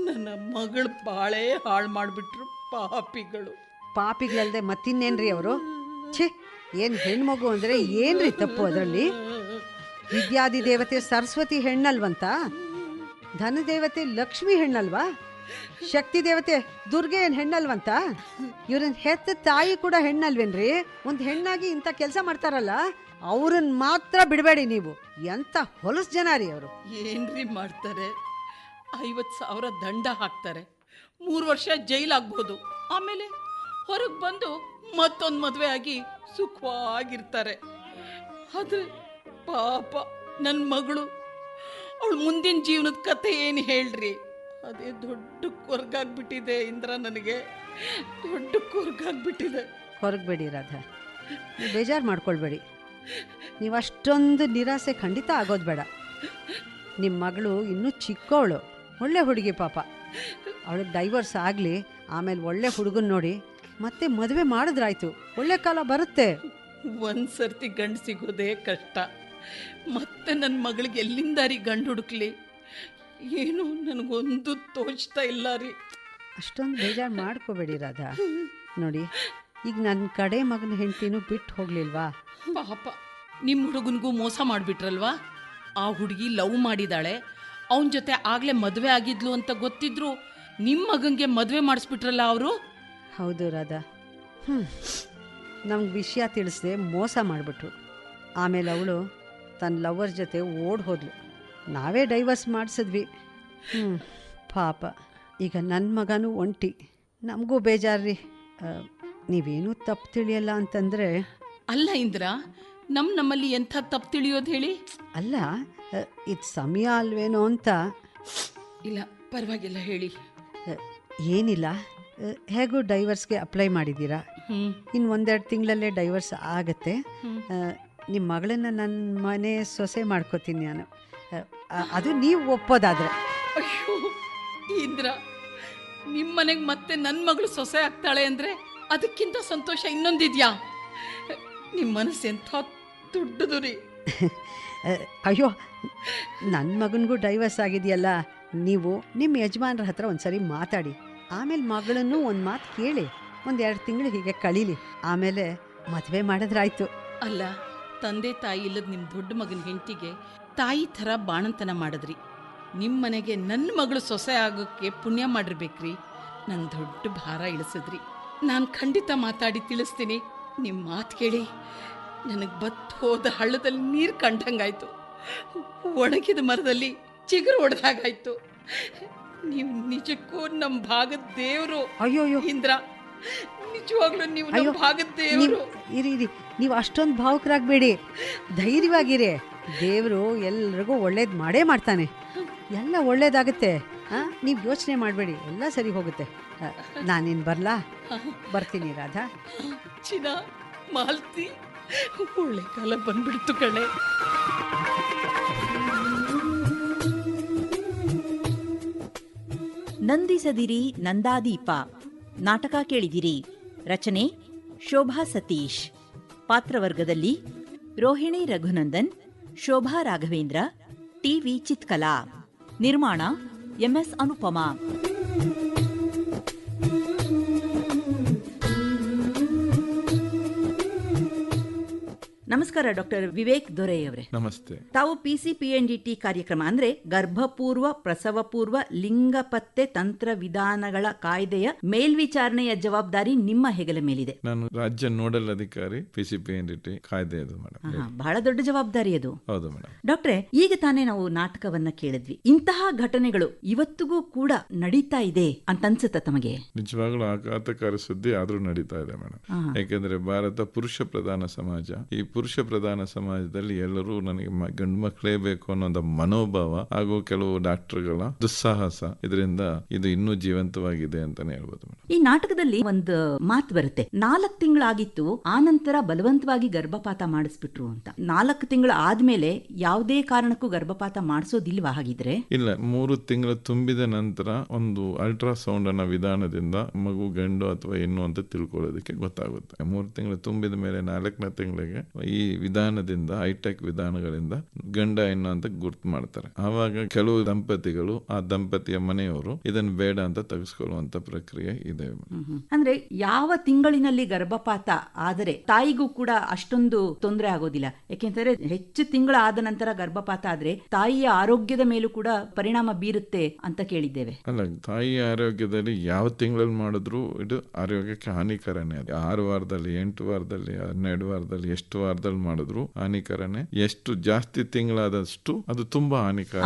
ನನ್ನ ಮಗಳ ಬಾಳೆ ಹಾಳು ಮಾಡಿಬಿಟ್ರು ಪಾಪಿಗಳು. ಪಾಪಿಗಳಲ್ಲದೆ ಮತ್ತಿನ್ನೇನ್ರಿ ಅವರು? ಛೇ, ಏನು ಹೆಣ್ಮಗು ಅಂದರೆ ಏನ್ರಿ ತಪ್ಪು ಅದರಲ್ಲಿ? ವಿದ್ಯಾದಿ ದೇವತೆ ಸರಸ್ವತಿ ಹೆಣ್ಣಲ್ವಂತ? ಧನದೇವತೆ ಲಕ್ಷ್ಮಿ ಹೆಣ್ಣಲ್ವಾ? ಶಕ್ತಿ ದೇವತೆ ದುರ್ಗೆ ಏನ್ ಹೆಣ್ಣಲ್ವಂತ? ಇವ್ರನ್ನ ಹೆತ್ತ ತಾಯಿ ಕೂಡ ಹೆಣ್ಣಲ್ವೇನ್ರಿ? ಒಂದು ಹೆಣ್ಣಾಗಿ ಇಂಥ ಕೆಲಸ ಮಾಡ್ತಾರಲ್ಲ? ಅವ್ರನ್ನ ಮಾತ್ರ ಬಿಡಬೇಡಿ ನೀವು. ಎಂತ ಹೊಲಸ್ ಜನ ರೀ ಅವರು. ಏನ್ರಿ ಮಾಡ್ತಾರೆ? ಐವತ್ತು ಸಾವಿರ ದಂಡ ಹಾಕ್ತಾರೆ. ಮೂರು ವರ್ಷ ಜೈಲಾಗ್ಬೋದು ಆಮೇಲೆ ಹೊರಗೆ ಬಂದು ಮತ್ತೊಂದು ಮದುವೆ ಆಗಿ ಸುಖವಾಗಿರ್ತಾರೆ. ಆದರೆ ಪಾಪ ನನ್ನ ಮಗಳು. ಅವಳು ಮುಂದಿನ ಜೀವನದ ಕತೆ ಏನು ಹೇಳ್ರಿ? ಅದೇ ದೊಡ್ಡ ಕೊರ್ಗಾಗ್ಬಿಟ್ಟಿದೆ ಇಂದ್ರ ನನಗೆ. ದೊಡ್ಡ ಕೊರ್ಗಾಗ್ಬಿಟ್ಟಿದೆ. ಹೊರಗಬೇಡಿ ರಾಧಾ. ಬೇಜಾರು ಮಾಡ್ಕೊಳ್ಬೇಡಿ. ನೀವು ಅಷ್ಟೊಂದು ನಿರಾಸೆ ಖಂಡಿತ ಆಗೋದು ಬೇಡ. ನಿಮ್ಮ ಮಗಳು ಇನ್ನೂ ಚಿಕ್ಕವಳು ಒಳ್ಳೆ ಹುಡುಗಿ ಪಾಪ. ಅವಳು ಡೈವರ್ಸ್ ಆಗಲಿ ಆಮೇಲೆ ಒಳ್ಳೆ ಹುಡುಗನ್ ನೋಡಿ ಮತ್ತೆ ಮದುವೆ ಮಾಡಿದ್ರಾಯ್ತು ಒಳ್ಳೆ ಕಾಲ ಬರುತ್ತೆ. ಒಂದ್ಸರ್ತಿ ಗಂಡು ಸಿಗೋದೇ ಕಷ್ಟ. ಮತ್ತೆ ನನ್ನ ಮಗಳಿಗೆ ಎಲ್ಲಿಂದ ರೀ ಗಂಡು ಹುಡುಕ್ಲಿ? ಏನು ನನಗೊಂದು ತೋಚ್ತಾ ಇಲ್ಲ ರೀ. ಅಷ್ಟೊಂದು ಬೇಜಾರು ಮಾಡ್ಕೋಬೇಡಿ ರಾಧಾ. ನೋಡಿ ಈಗ ನನ್ನ ಕಡೆ ಮಗನ ಹೆಂಡತಿನೂ ಬಿಟ್ಟು ಹೋಗ್ಲಿಲ್ವಾ? ಪಾಪ ನಿಮ್ಮ ಹುಡುಗನಿಗೂ ಮೋಸ ಮಾಡಿಬಿಟ್ರಲ್ವಾ? ಆ ಹುಡುಗಿ ಲವ್ ಮಾಡಿದಾಳೆ ಅವನ ಜೊತೆ ಆಗಲೇ ಮದುವೆ ಆಗಿದ್ಲು ಅಂತ ಗೊತ್ತಿದ್ರು ನಿಮ್ಮ ಮಗನಿಗೆ ಮದುವೆ ಮಾಡಿಸ್ಬಿಟ್ರಲ್ಲ ಅವರು? ಹೌದು ರಾಧಾ. ಹ್ಞೂ ನಮ್ಗೆ ವಿಷಯ ತಿಳಿಸ್ದೆ ಮೋಸ ಮಾಡಿಬಿಟ್ರು. ಆಮೇಲೆ ಅವಳು ತನ್ನ ಲವರ್ ಜೊತೆ ಓಡ್ ಹೋದ್ಲು. ನಾವೇ ಡೈವರ್ಸ್ ಮಾಡಿಸಿದ್ವಿ. ಹ್ಞೂ ಪಾಪ. ಈಗ ನನ್ನ ಮಗನೂ ಒಂಟಿ. ನಮಗೂ ಬೇಜಾರ್ರಿ. ನೀವೇನೂ ತಪ್ಪು ತಿಳಿಯಲ್ಲ ಅಂತಂದರೆ? ಅಲ್ಲ ಇಂದ್ರ ನಮ್ಮ ನಮ್ಮಲ್ಲಿ ಎಂಥ ತಪ್ಪು ತಿಳಿಯೋದು ಹೇಳಿ? ಅಲ್ಲ ಇದು ಸಮಯ ಅಲ್ವೇನೋ ಅಂತ. ಇಲ್ಲ ಪರವಾಗಿಲ್ಲ ಹೇಳಿ. ಏನಿಲ್ಲ. ಹೇಗೂ ಡೈವರ್ಸ್ಗೆ ಅಪ್ಲೈ ಮಾಡಿದ್ದೀರಾ? ಇನ್ನು ಒಂದೆರಡು ತಿಂಗಳಲ್ಲೇ ಡೈವರ್ಸ್ ಆಗತ್ತೆ. ನಿಮ್ಮ ಮಗಳನ್ನ ನನ್ನ ಮನೆ ಸೊಸೆ ಮಾಡ್ಕೋತೀನಿ ನಾನು. ಅದು ನೀವು ಒಪ್ಪೋದಾದ್ರೆ. ಅಯ್ಯೋ ಇಂದ್ರ ನಿಮ್ಮ ಮನೆಗೆ ಮತ್ತೆ ನನ್ನ ಮಗಳು ಸೊಸೆ ಆಗ್ತಾಳೆ ಅಂದ್ರೆ ಅದಕ್ಕಿಂತ ಸಂತೋಷ ಇನ್ನೊಂದಿದ್ಯಾ? ನಿಮ್ಮ ಮನಸ್ಸು ಎಂಥ ದೊಡ್ಡದು ರೀ. ಅಯ್ಯೋ ನನ್ನ ಮಗನಿಗೂ ಡೈವರ್ಸ್ ಆಗಿದೆಯಲ್ಲ ನೀವು ನಿಮ್ಮ ಯಜಮಾನ್ರ ಹತ್ರ ಒಂದ್ಸರಿ ಮಾತಾಡಿ. ಆಮೇಲೆ ಮಗಳನ್ನು ಒಂದು ಮಾತು ಕೇಳಿ ಒಂದು ಎರಡು ತಿಂಗಳು ಹೀಗೆ ಕಳೀಲಿ. ಆಮೇಲೆ ಮದುವೆ ಮಾಡಿದ್ರಾಯ್ತು. ಅಲ್ಲ ತಂದೆ ತಾಯಿ ಇಲ್ಲದ ನಿಮ್ಮ ದೊಡ್ಡ ಮಗನ ಹೆಂಡತಿಗೆ ತಾಯಿ ಥರ ಬಾಣಂತನ ಮಾಡಿದ್ರಿ. ನಿಮ್ಮ ಮನೆಗೆ ನನ್ನ ಮಗಳು ಸೊಸೆ ಆಗೋಕ್ಕೆ ಪುಣ್ಯ ಮಾಡಿರ್ಬೇಕ್ರಿ. ನನ್ನ ದೊಡ್ಡ ಭಾರ ಇಳಿಸಿದ್ರಿ. ನಾನು ಖಂಡಿತ ಮಾತಾಡಿ ತಿಳಿಸ್ತೀನಿ. ನಿಮ್ಮ ಮಾತು ಕೇಳಿ. ನನಗೆ ಬತ್ತು ಹೋದ ಹಳ್ಳದಲ್ಲಿ ನೀರು ಕಂಡಂಗಾಯ್ತು ಒಣಗಿದ ಮರದಲ್ಲಿ ಚಿಗುರು ಹೊಡೆದಾಗಾಯ್ತು ನೀವು ನಿಜಕ್ಕೂ ನಮ್ಮ ಭಾಗದ ದೇವರು. ಅಯ್ಯೋ ಅಯ್ಯೋ. ಇಂದ್ರ ನಿಜವಾಗ್ಲೂ ನೀವು ನಮ್ಮ ಅಯ್ಯೋ, ಭಾಗದ ದೇವರು. ಇರಿ ಇರಿ. ನೀವು ಅಷ್ಟೊಂದು ಭಾವುಕರಾಗಬೇಡಿ. ಧೈರ್ಯವಾಗಿರಿ. ದೇವರು ಎಲ್ರಿಗೂ ಒಳ್ಳೇದು ಮಾಡೇ ಮಾಡ್ತಾನೆ. ಎಲ್ಲ ಒಳ್ಳೇದಾಗುತ್ತೆ. ಹಾಂ ನೀವು ಯೋಚನೆ ಮಾಡಬೇಡಿ. ಎಲ್ಲ ಸರಿ ಹೋಗುತ್ತೆ. ನಾನಿನ್ನು ಬರ್ಲಾ? ಬರ್ತೀನಿ ರಾಧಾ. ಚಿನ್ನ ಮಾಲ್ತಿ ಒಳ್ಳೆ ಕಾಲ ಬಂದ್ಬಿಡ್ತು ಕಣೆ. ನಂದಿಸದಿರಿ ನಂದಾದೀಪ. ನಾಟಕ ಕೇಳಿದಿರಿ. ರಚನೆ ಶೋಭಾ ಸತೀಶ್. ಪಾತ್ರವರ್ಗದಲ್ಲಿ ರೋಹಿಣಿ ರಘುನಂದನ್ ಶೋಭಾ ರಾಘವೇಂದ್ರ ಟಿವಿ ಚಿತ್ಕಲಾ. ನಿರ್ಮಾಣ ಎಂಎಸ್ ಅನುಪಮಾ. ನಮಸ್ಕಾರ ಡಾಕ್ಟರ್ ವಿವೇಕ್ ದೊರೆಯವರೇ. ನಮಸ್ತೆ. ತಾವು ಪಿಸಿಪಿಎನ್ಡಿಟಿ ಕಾರ್ಯಕ್ರಮ ಅಂದ್ರೆ ಗರ್ಭಪೂರ್ವ ಪ್ರಸವ ಪೂರ್ವ ಲಿಂಗ ಪತ್ತೆ ತಂತ್ರ ವಿಧಾನಗಳ ಕಾಯ್ದೆಯ ಮೇಲ್ವಿಚಾರಣೆಯ ಜವಾಬ್ದಾರಿ ನಿಮ್ಮ ಹೆಗಲ ಮೇಲಿದೆ. ನಾನು ರಾಜ್ಯ ನೋಡಲ್ ಅಧಿಕಾರಿ PC P N D T ಕಾಯ್ದೆ ಅದು ಮೇಡಮ್ ಬಹಳ ದೊಡ್ಡ ಜವಾಬ್ದಾರಿ ಅದು. ಹೌದು ಮೇಡಮ್ ಡಾಕ್ಟ್ರೆ ಈಗ ತಾನೇ ನಾವು ನಾಟಕವನ್ನ ಕೇಳಿದ್ವಿ. ಇಂತಹ ಘಟನೆಗಳು ಇವತ್ತಿಗೂ ಕೂಡ ನಡೀತಾ ಇದೆ ಅಂತ ಅನ್ಸುತ್ತ ತಮಗೆ? ನಿಜವಾಗ್ಲೂ ಆಘಾತಕಾರಿ ಸುದ್ದಿ ಆದ್ರೂ ನಡೀತಾ ಇದೆ ಮೇಡಮ್. ಯಾಕೆಂದ್ರೆ ಭಾರತ ಪುರುಷ ಪ್ರಧಾನ ಸಮಾಜ ಈ ಪುರುಷ ಪ್ರಧಾನ ಸಮಾಜದಲ್ಲಿ ಎಲ್ಲರೂ ನನಗೆ ಗಂಡು ಮಕ್ಕಳೇ ಬೇಕು ಅನ್ನೋ ಒಂದು ಮನೋಭಾವ ಹಾಗೂ ಕೆಲವು ಡಾಕ್ಟರ್ಗಳ ದುಸ್ಸಾಹಸ ಇದರಿಂದ ಇದು ಇನ್ನೂ ಜೀವಂತವಾಗಿದೆ ಅಂತಾನೆ ಹೇಳ್ಬೋದು ಈ ನಾಟಕದಲ್ಲಿ ಒಂದು ಮಾತು ಬರುತ್ತೆ. ನಾಲ್ಕು ತಿಂಗಳಾಗಿತ್ತು ಆ ನಂತರ ಬಲವಂತವಾಗಿ ಗರ್ಭಪಾತ ಮಾಡಿಸ್ಬಿಟ್ರು ಅಂತ. ನಾಲ್ಕು ತಿಂಗಳ ಆದ್ಮೇಲೆ ಯಾವುದೇ ಕಾರಣಕ್ಕೂ ಗರ್ಭಪಾತ ಮಾಡಿಸೋದಿಲ್ವಾ ಹಾಗಿದ್ರೆ? ಇಲ್ಲ ಮೂರು ತಿಂಗಳು ತುಂಬಿದ ನಂತರ ಒಂದು ಅಲ್ಟ್ರಾಸೌಂಡ್ ಅನ್ನ ವಿಧಾನದಿಂದ ಮಗು ಗಂಡು ಅಥವಾ ಹೆಣ್ಣು ಅಂತ ತಿಳ್ಕೊಳ್ಳೋದಕ್ಕೆ ಗೊತ್ತಾಗುತ್ತೆ. ಮೂರು ತಿಂಗಳು ತುಂಬಿದ ಮೇಲೆ ನಾಲ್ಕನೇ ತಿಂಗಳಿಗೆ ಈ ವಿಧಾನದಿಂದ ಹೈಟೆಕ್ ವಿಧಾನಗಳಿಂದ ಗಂಡ ಹೆಣ್ಣು ಅಂತ ಗುರ್ತು ಮಾಡ್ತಾರೆ. ಆವಾಗ ಕೆಲವು ದಂಪತಿಗಳು ಆ ದಂಪತಿಯ ಮನೆಯವರು ಇದನ್ನು ಬೇಡ ಅಂತ ತೆಗೆಸ್ಕೊಳ್ಳುವಂತ ಪ್ರಕ್ರಿಯೆ ಇದೆ. ಅಂದ್ರೆ ಯಾವ ತಿಂಗಳಿನಲ್ಲಿ ಗರ್ಭಪಾತ ಆದರೆ ತಾಯಿಗೂ ಕೂಡ ಅಷ್ಟೊಂದು ತೊಂದರೆ ಆಗೋದಿಲ್ಲ. ಯಾಕೆಂದ್ರೆ ಹೆಚ್ಚು ತಿಂಗಳ ಆದ ನಂತರ ಗರ್ಭಪಾತ ಆದ್ರೆ ತಾಯಿಯ ಆರೋಗ್ಯದ ಮೇಲೂ ಕೂಡ ಪರಿಣಾಮ ಬೀರುತ್ತೆ ಅಂತ ಕೇಳಿದ್ದೇವೆ. ಅಲ್ಲ ತಾಯಿ ಆರೋಗ್ಯದಲ್ಲಿ ಯಾವ ತಿಂಗಳಲ್ಲಿ ಮಾಡಿದ್ರು ಇದು ಆರೋಗ್ಯಕ್ಕೆ ಹಾನಿಕರನೇ. ಅದು ಆರು ವಾರದಲ್ಲಿ ಎಂಟು ವಾರದಲ್ಲಿ ಹನ್ನೆರಡು ವಾರದಲ್ಲಿ ಎಷ್ಟು ಮಾಡಿದ್ರು ಹಾನಿಕರನೇ. ಎಷ್ಟು ಜಾಸ್ತಿ ತಿಂಗಳಾದಷ್ಟು ಅದು ತುಂಬಾ ಹಾನಿಕರ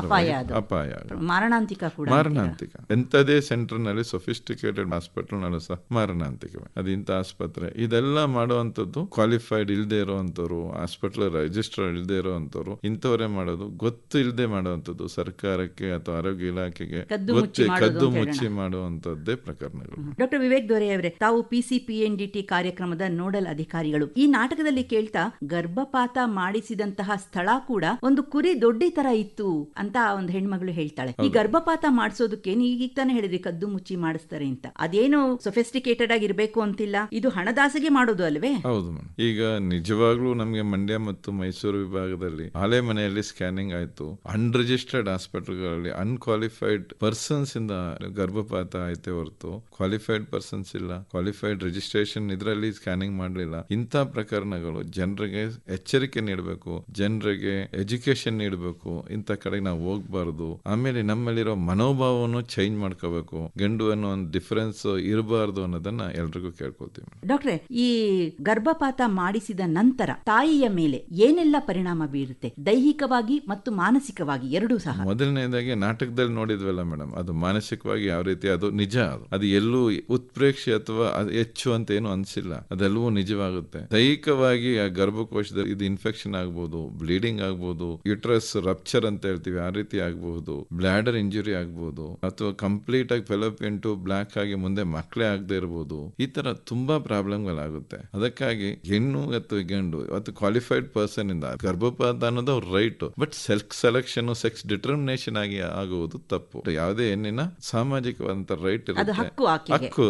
ಅಪಾಯ ಮಾರಣಾಂತಿಕ ಕೂಡ ಮಾರಣಾಂತಿಕ. ಎಂಥದೇ ಸೆಂಟರ್ನಲ್ಲಿ ಸೊಫಿಸ್ಟಿಕೇಟೆಡ್ ಹಾಸ್ಪಿಟಲ್ನಲ್ಲಿ ಸಹ ಮಾರಣಾಂತಿಕ. ಅದು ಇಂಥ ಆಸ್ಪತ್ರೆ. ಇದೆಲ್ಲ ಮಾಡುವಂತದ್ದು ಕ್ವಾಲಿಫೈಡ್ ಇಲ್ಲದೆ ಇರುವಂತವ್ರು ಹಾಸ್ಪಿಟಲ್ ರಿಜಿಸ್ಟರ್ ಇಲ್ಲದೆ ಇರುವಂತವ್ರು ಇಂಥವರೇ ಮಾಡೋದು. ಗೊತ್ತು ಇಲ್ಲದೆ ಮಾಡುವಂತದ್ದು ಸರ್ಕಾರಕ್ಕೆ ಅಥವಾ ಆರೋಗ್ಯ ಇಲಾಖೆಗೆ ಕದ್ದು ಮುಚ್ಚಿ ಮಾಡುವಂತದ್ದೇ ಪ್ರಕರಣಗಳು. ಡಾಕ್ಟರ್ ವಿವೇಕ್ ದೊರೆಯವರೇ ತಾವು ಪಿಸಿಪಿಎನ್ಡಿಟಿ ಕಾರ್ಯಕ್ರಮದ ನೋಡಲ್ ಅಧಿಕಾರಿಗಳು. ಈ ನಾಟಕದಲ್ಲಿ ಕೇಳ್ತಾ ಗರ್ಭಪಾತ ಮಾಡಿಸಿದಂತಹ ಸ್ಥಳ ಕೂಡ ಒಂದು ಕುರಿ ದೊಡ್ಡಿ ತರ ಇತ್ತು ಅಂತ ಒಂದು ಹೆಣ್ಮಗಳು ಹೇಳ್ತಾಳೆ. ಈ ಗರ್ಭಪಾತ ಮಾಡಿಸೋದಕ್ಕೆ ಈಗೀಗ ಈಗ ತಾನೇ ಹೇಳಿದ್ರಿ ಕದ್ದು ಮುಚ್ಚಿ ಮಾಡಿಸ್ತಾರೆ ಅಂತ. ಅದೇನು ಸೊಫೆಸ್ಟಿಕೇಟೆಡ್ ಆಗಿರ್ಬೇಕು ಅಂತಿಲ್ಲ. ಇದು ಹಣದಾಸಿಗೆ ಮಾಡೋದು ಅಲ್ವೇ? ಹೌದು ಈಗ ನಿಜವಾಗ್ಲೂ ನಮಗೆ ಮಂಡ್ಯ ಮತ್ತು ಮೈಸೂರು ವಿಭಾಗದಲ್ಲಿ ಹಳೆ ಮನೆಯಲ್ಲಿ ಸ್ಕ್ಯಾನಿಂಗ್ ಆಯ್ತು. ಅನ್ರಿಜಿಸ್ಟರ್ಡ್ ಹಾಸ್ಪಿಟಲ್ಗಳಲ್ಲಿ ಅನ್ಕ್ವಾಲಿಫೈಡ್ ಪರ್ಸನ್ಸ್ ಇಂದ ಗರ್ಭಪಾತ ಆಯ್ತೆ ಹೊರತು. ಕ್ವಾಲಿಫೈಡ್ ಪರ್ಸನ್ಸ್ ಇಲ್ಲ. ಕ್ವಾಲಿಫೈಡ್ ರಿಜಿಸ್ಟ್ರೇಷನ್ ಇದರಲ್ಲಿ ಸ್ಕ್ಯಾನಿಂಗ್ ಮಾಡಲಿಲ್ಲ. ಇಂಥ ಪ್ರಕರಣಗಳು ಜನರಿಗೆ ಎಚ್ಚರಿಕೆ ನೀಡಬೇಕು ಜನರಿಗೆ ಎಜುಕೇಶನ್ ನೀಡಬೇಕು ಇಂತ ಕಡೆಗೆ ನಾವು ಹೋಗ್ಬಾರ್ದು. ಆಮೇಲೆ ನಮ್ಮಲ್ಲಿರೋ ಮನೋಭಾವವನ್ನು ಚೇಂಜ್ ಮಾಡ್ಕೋಬೇಕು. ಗಂಡು ಅನ್ನೋ ಒಂದು ಡಿಫರೆನ್ಸ್ ಇರಬಾರ್ದು ಅನ್ನೋದನ್ನ ಎಲ್ರಿಗೂ ಕೇಳ್ಕೊಳ್ತೀವಿ. ಮೇಡಮ್. ಡಾಕ್ಟ್ರೆ ಈ ಗರ್ಭಪಾತ ಮಾಡಿಸಿದ ನಂತರ ತಾಯಿಯ ಮೇಲೆ ಏನೆಲ್ಲ ಪರಿಣಾಮ ಬೀರುತ್ತೆ? ದೈಹಿಕವಾಗಿ ಮತ್ತು ಮಾನಸಿಕವಾಗಿ ಎರಡೂ ಸಹ. ಮೊದಲನೇದಾಗಿ ನಾಟಕದಲ್ಲಿ ನೋಡಿದ್ವಲ್ಲ ಮೇಡಮ್ ಅದು ಮಾನಸಿಕವಾಗಿ ಯಾವ ರೀತಿ ಅದು ನಿಜ ಅದು. ಅದು ಎಲ್ಲೂ ಉತ್ಪ್ರೇಕ್ಷೆ ಅಥವಾ ಹೆಚ್ಚು ಅಂತ ಏನು ಅನ್ಸಿಲ್ಲ. ಅದೆಲ್ಲವೂ ನಿಜವಾಗುತ್ತೆ. ದೈಹಿಕವಾಗಿ ಆ ಗರ್ಭಕೋಶದಲ್ಲಿ ಇದು ಇನ್ಫೆಕ್ಷನ್ ಆಗ್ಬೋದು ಬ್ಲೀಡಿಂಗ್ ಆಗ್ಬೋದು ಯುಟ್ರಸ್ ರಪ್ಚರ್ ಅಂತ ಹೇಳ್ತೀವಿ ಆ ರೀತಿ ಆಗಬಹುದು ಬ್ಲ್ಯಾಡರ್ ಇಂಜುರಿ ಆಗ್ಬೋದು ಅಥವಾ ಕಂಪ್ಲೀಟ್ ಆಗಿ ಫೆಲಪ್ ಟು ಬ್ಲಾಕ್ ಆಗಿ ಮುಂದೆ ಮಕ್ಕಳೇ ಆಗದೆ ಇರಬಹುದು ಈ ತರ ತುಂಬಾ ಪ್ರಾಬ್ಲಮ್ಗಳಾಗುತ್ತೆ. ಅದಕ್ಕಾಗಿ ಹೆಣ್ಣು ಅಥವಾ ಗಂಡು ಅಥವಾ ಕ್ವಾಲಿಫೈಡ್ ಪರ್ಸನ್ ಇಂದ ಗರ್ಭಪಾತ ಅನ್ನೋದು right but self selection sex determination ಆಗಿ ಆಗುವುದು ತಪ್ಪು. ಯಾವುದೇ ಹೆಣ್ಣಿನ ಸಾಮಾಜಿಕವಾದಂತ ರೈಟ್ ಇರುತ್ತೆ. ಹಕ್ಕು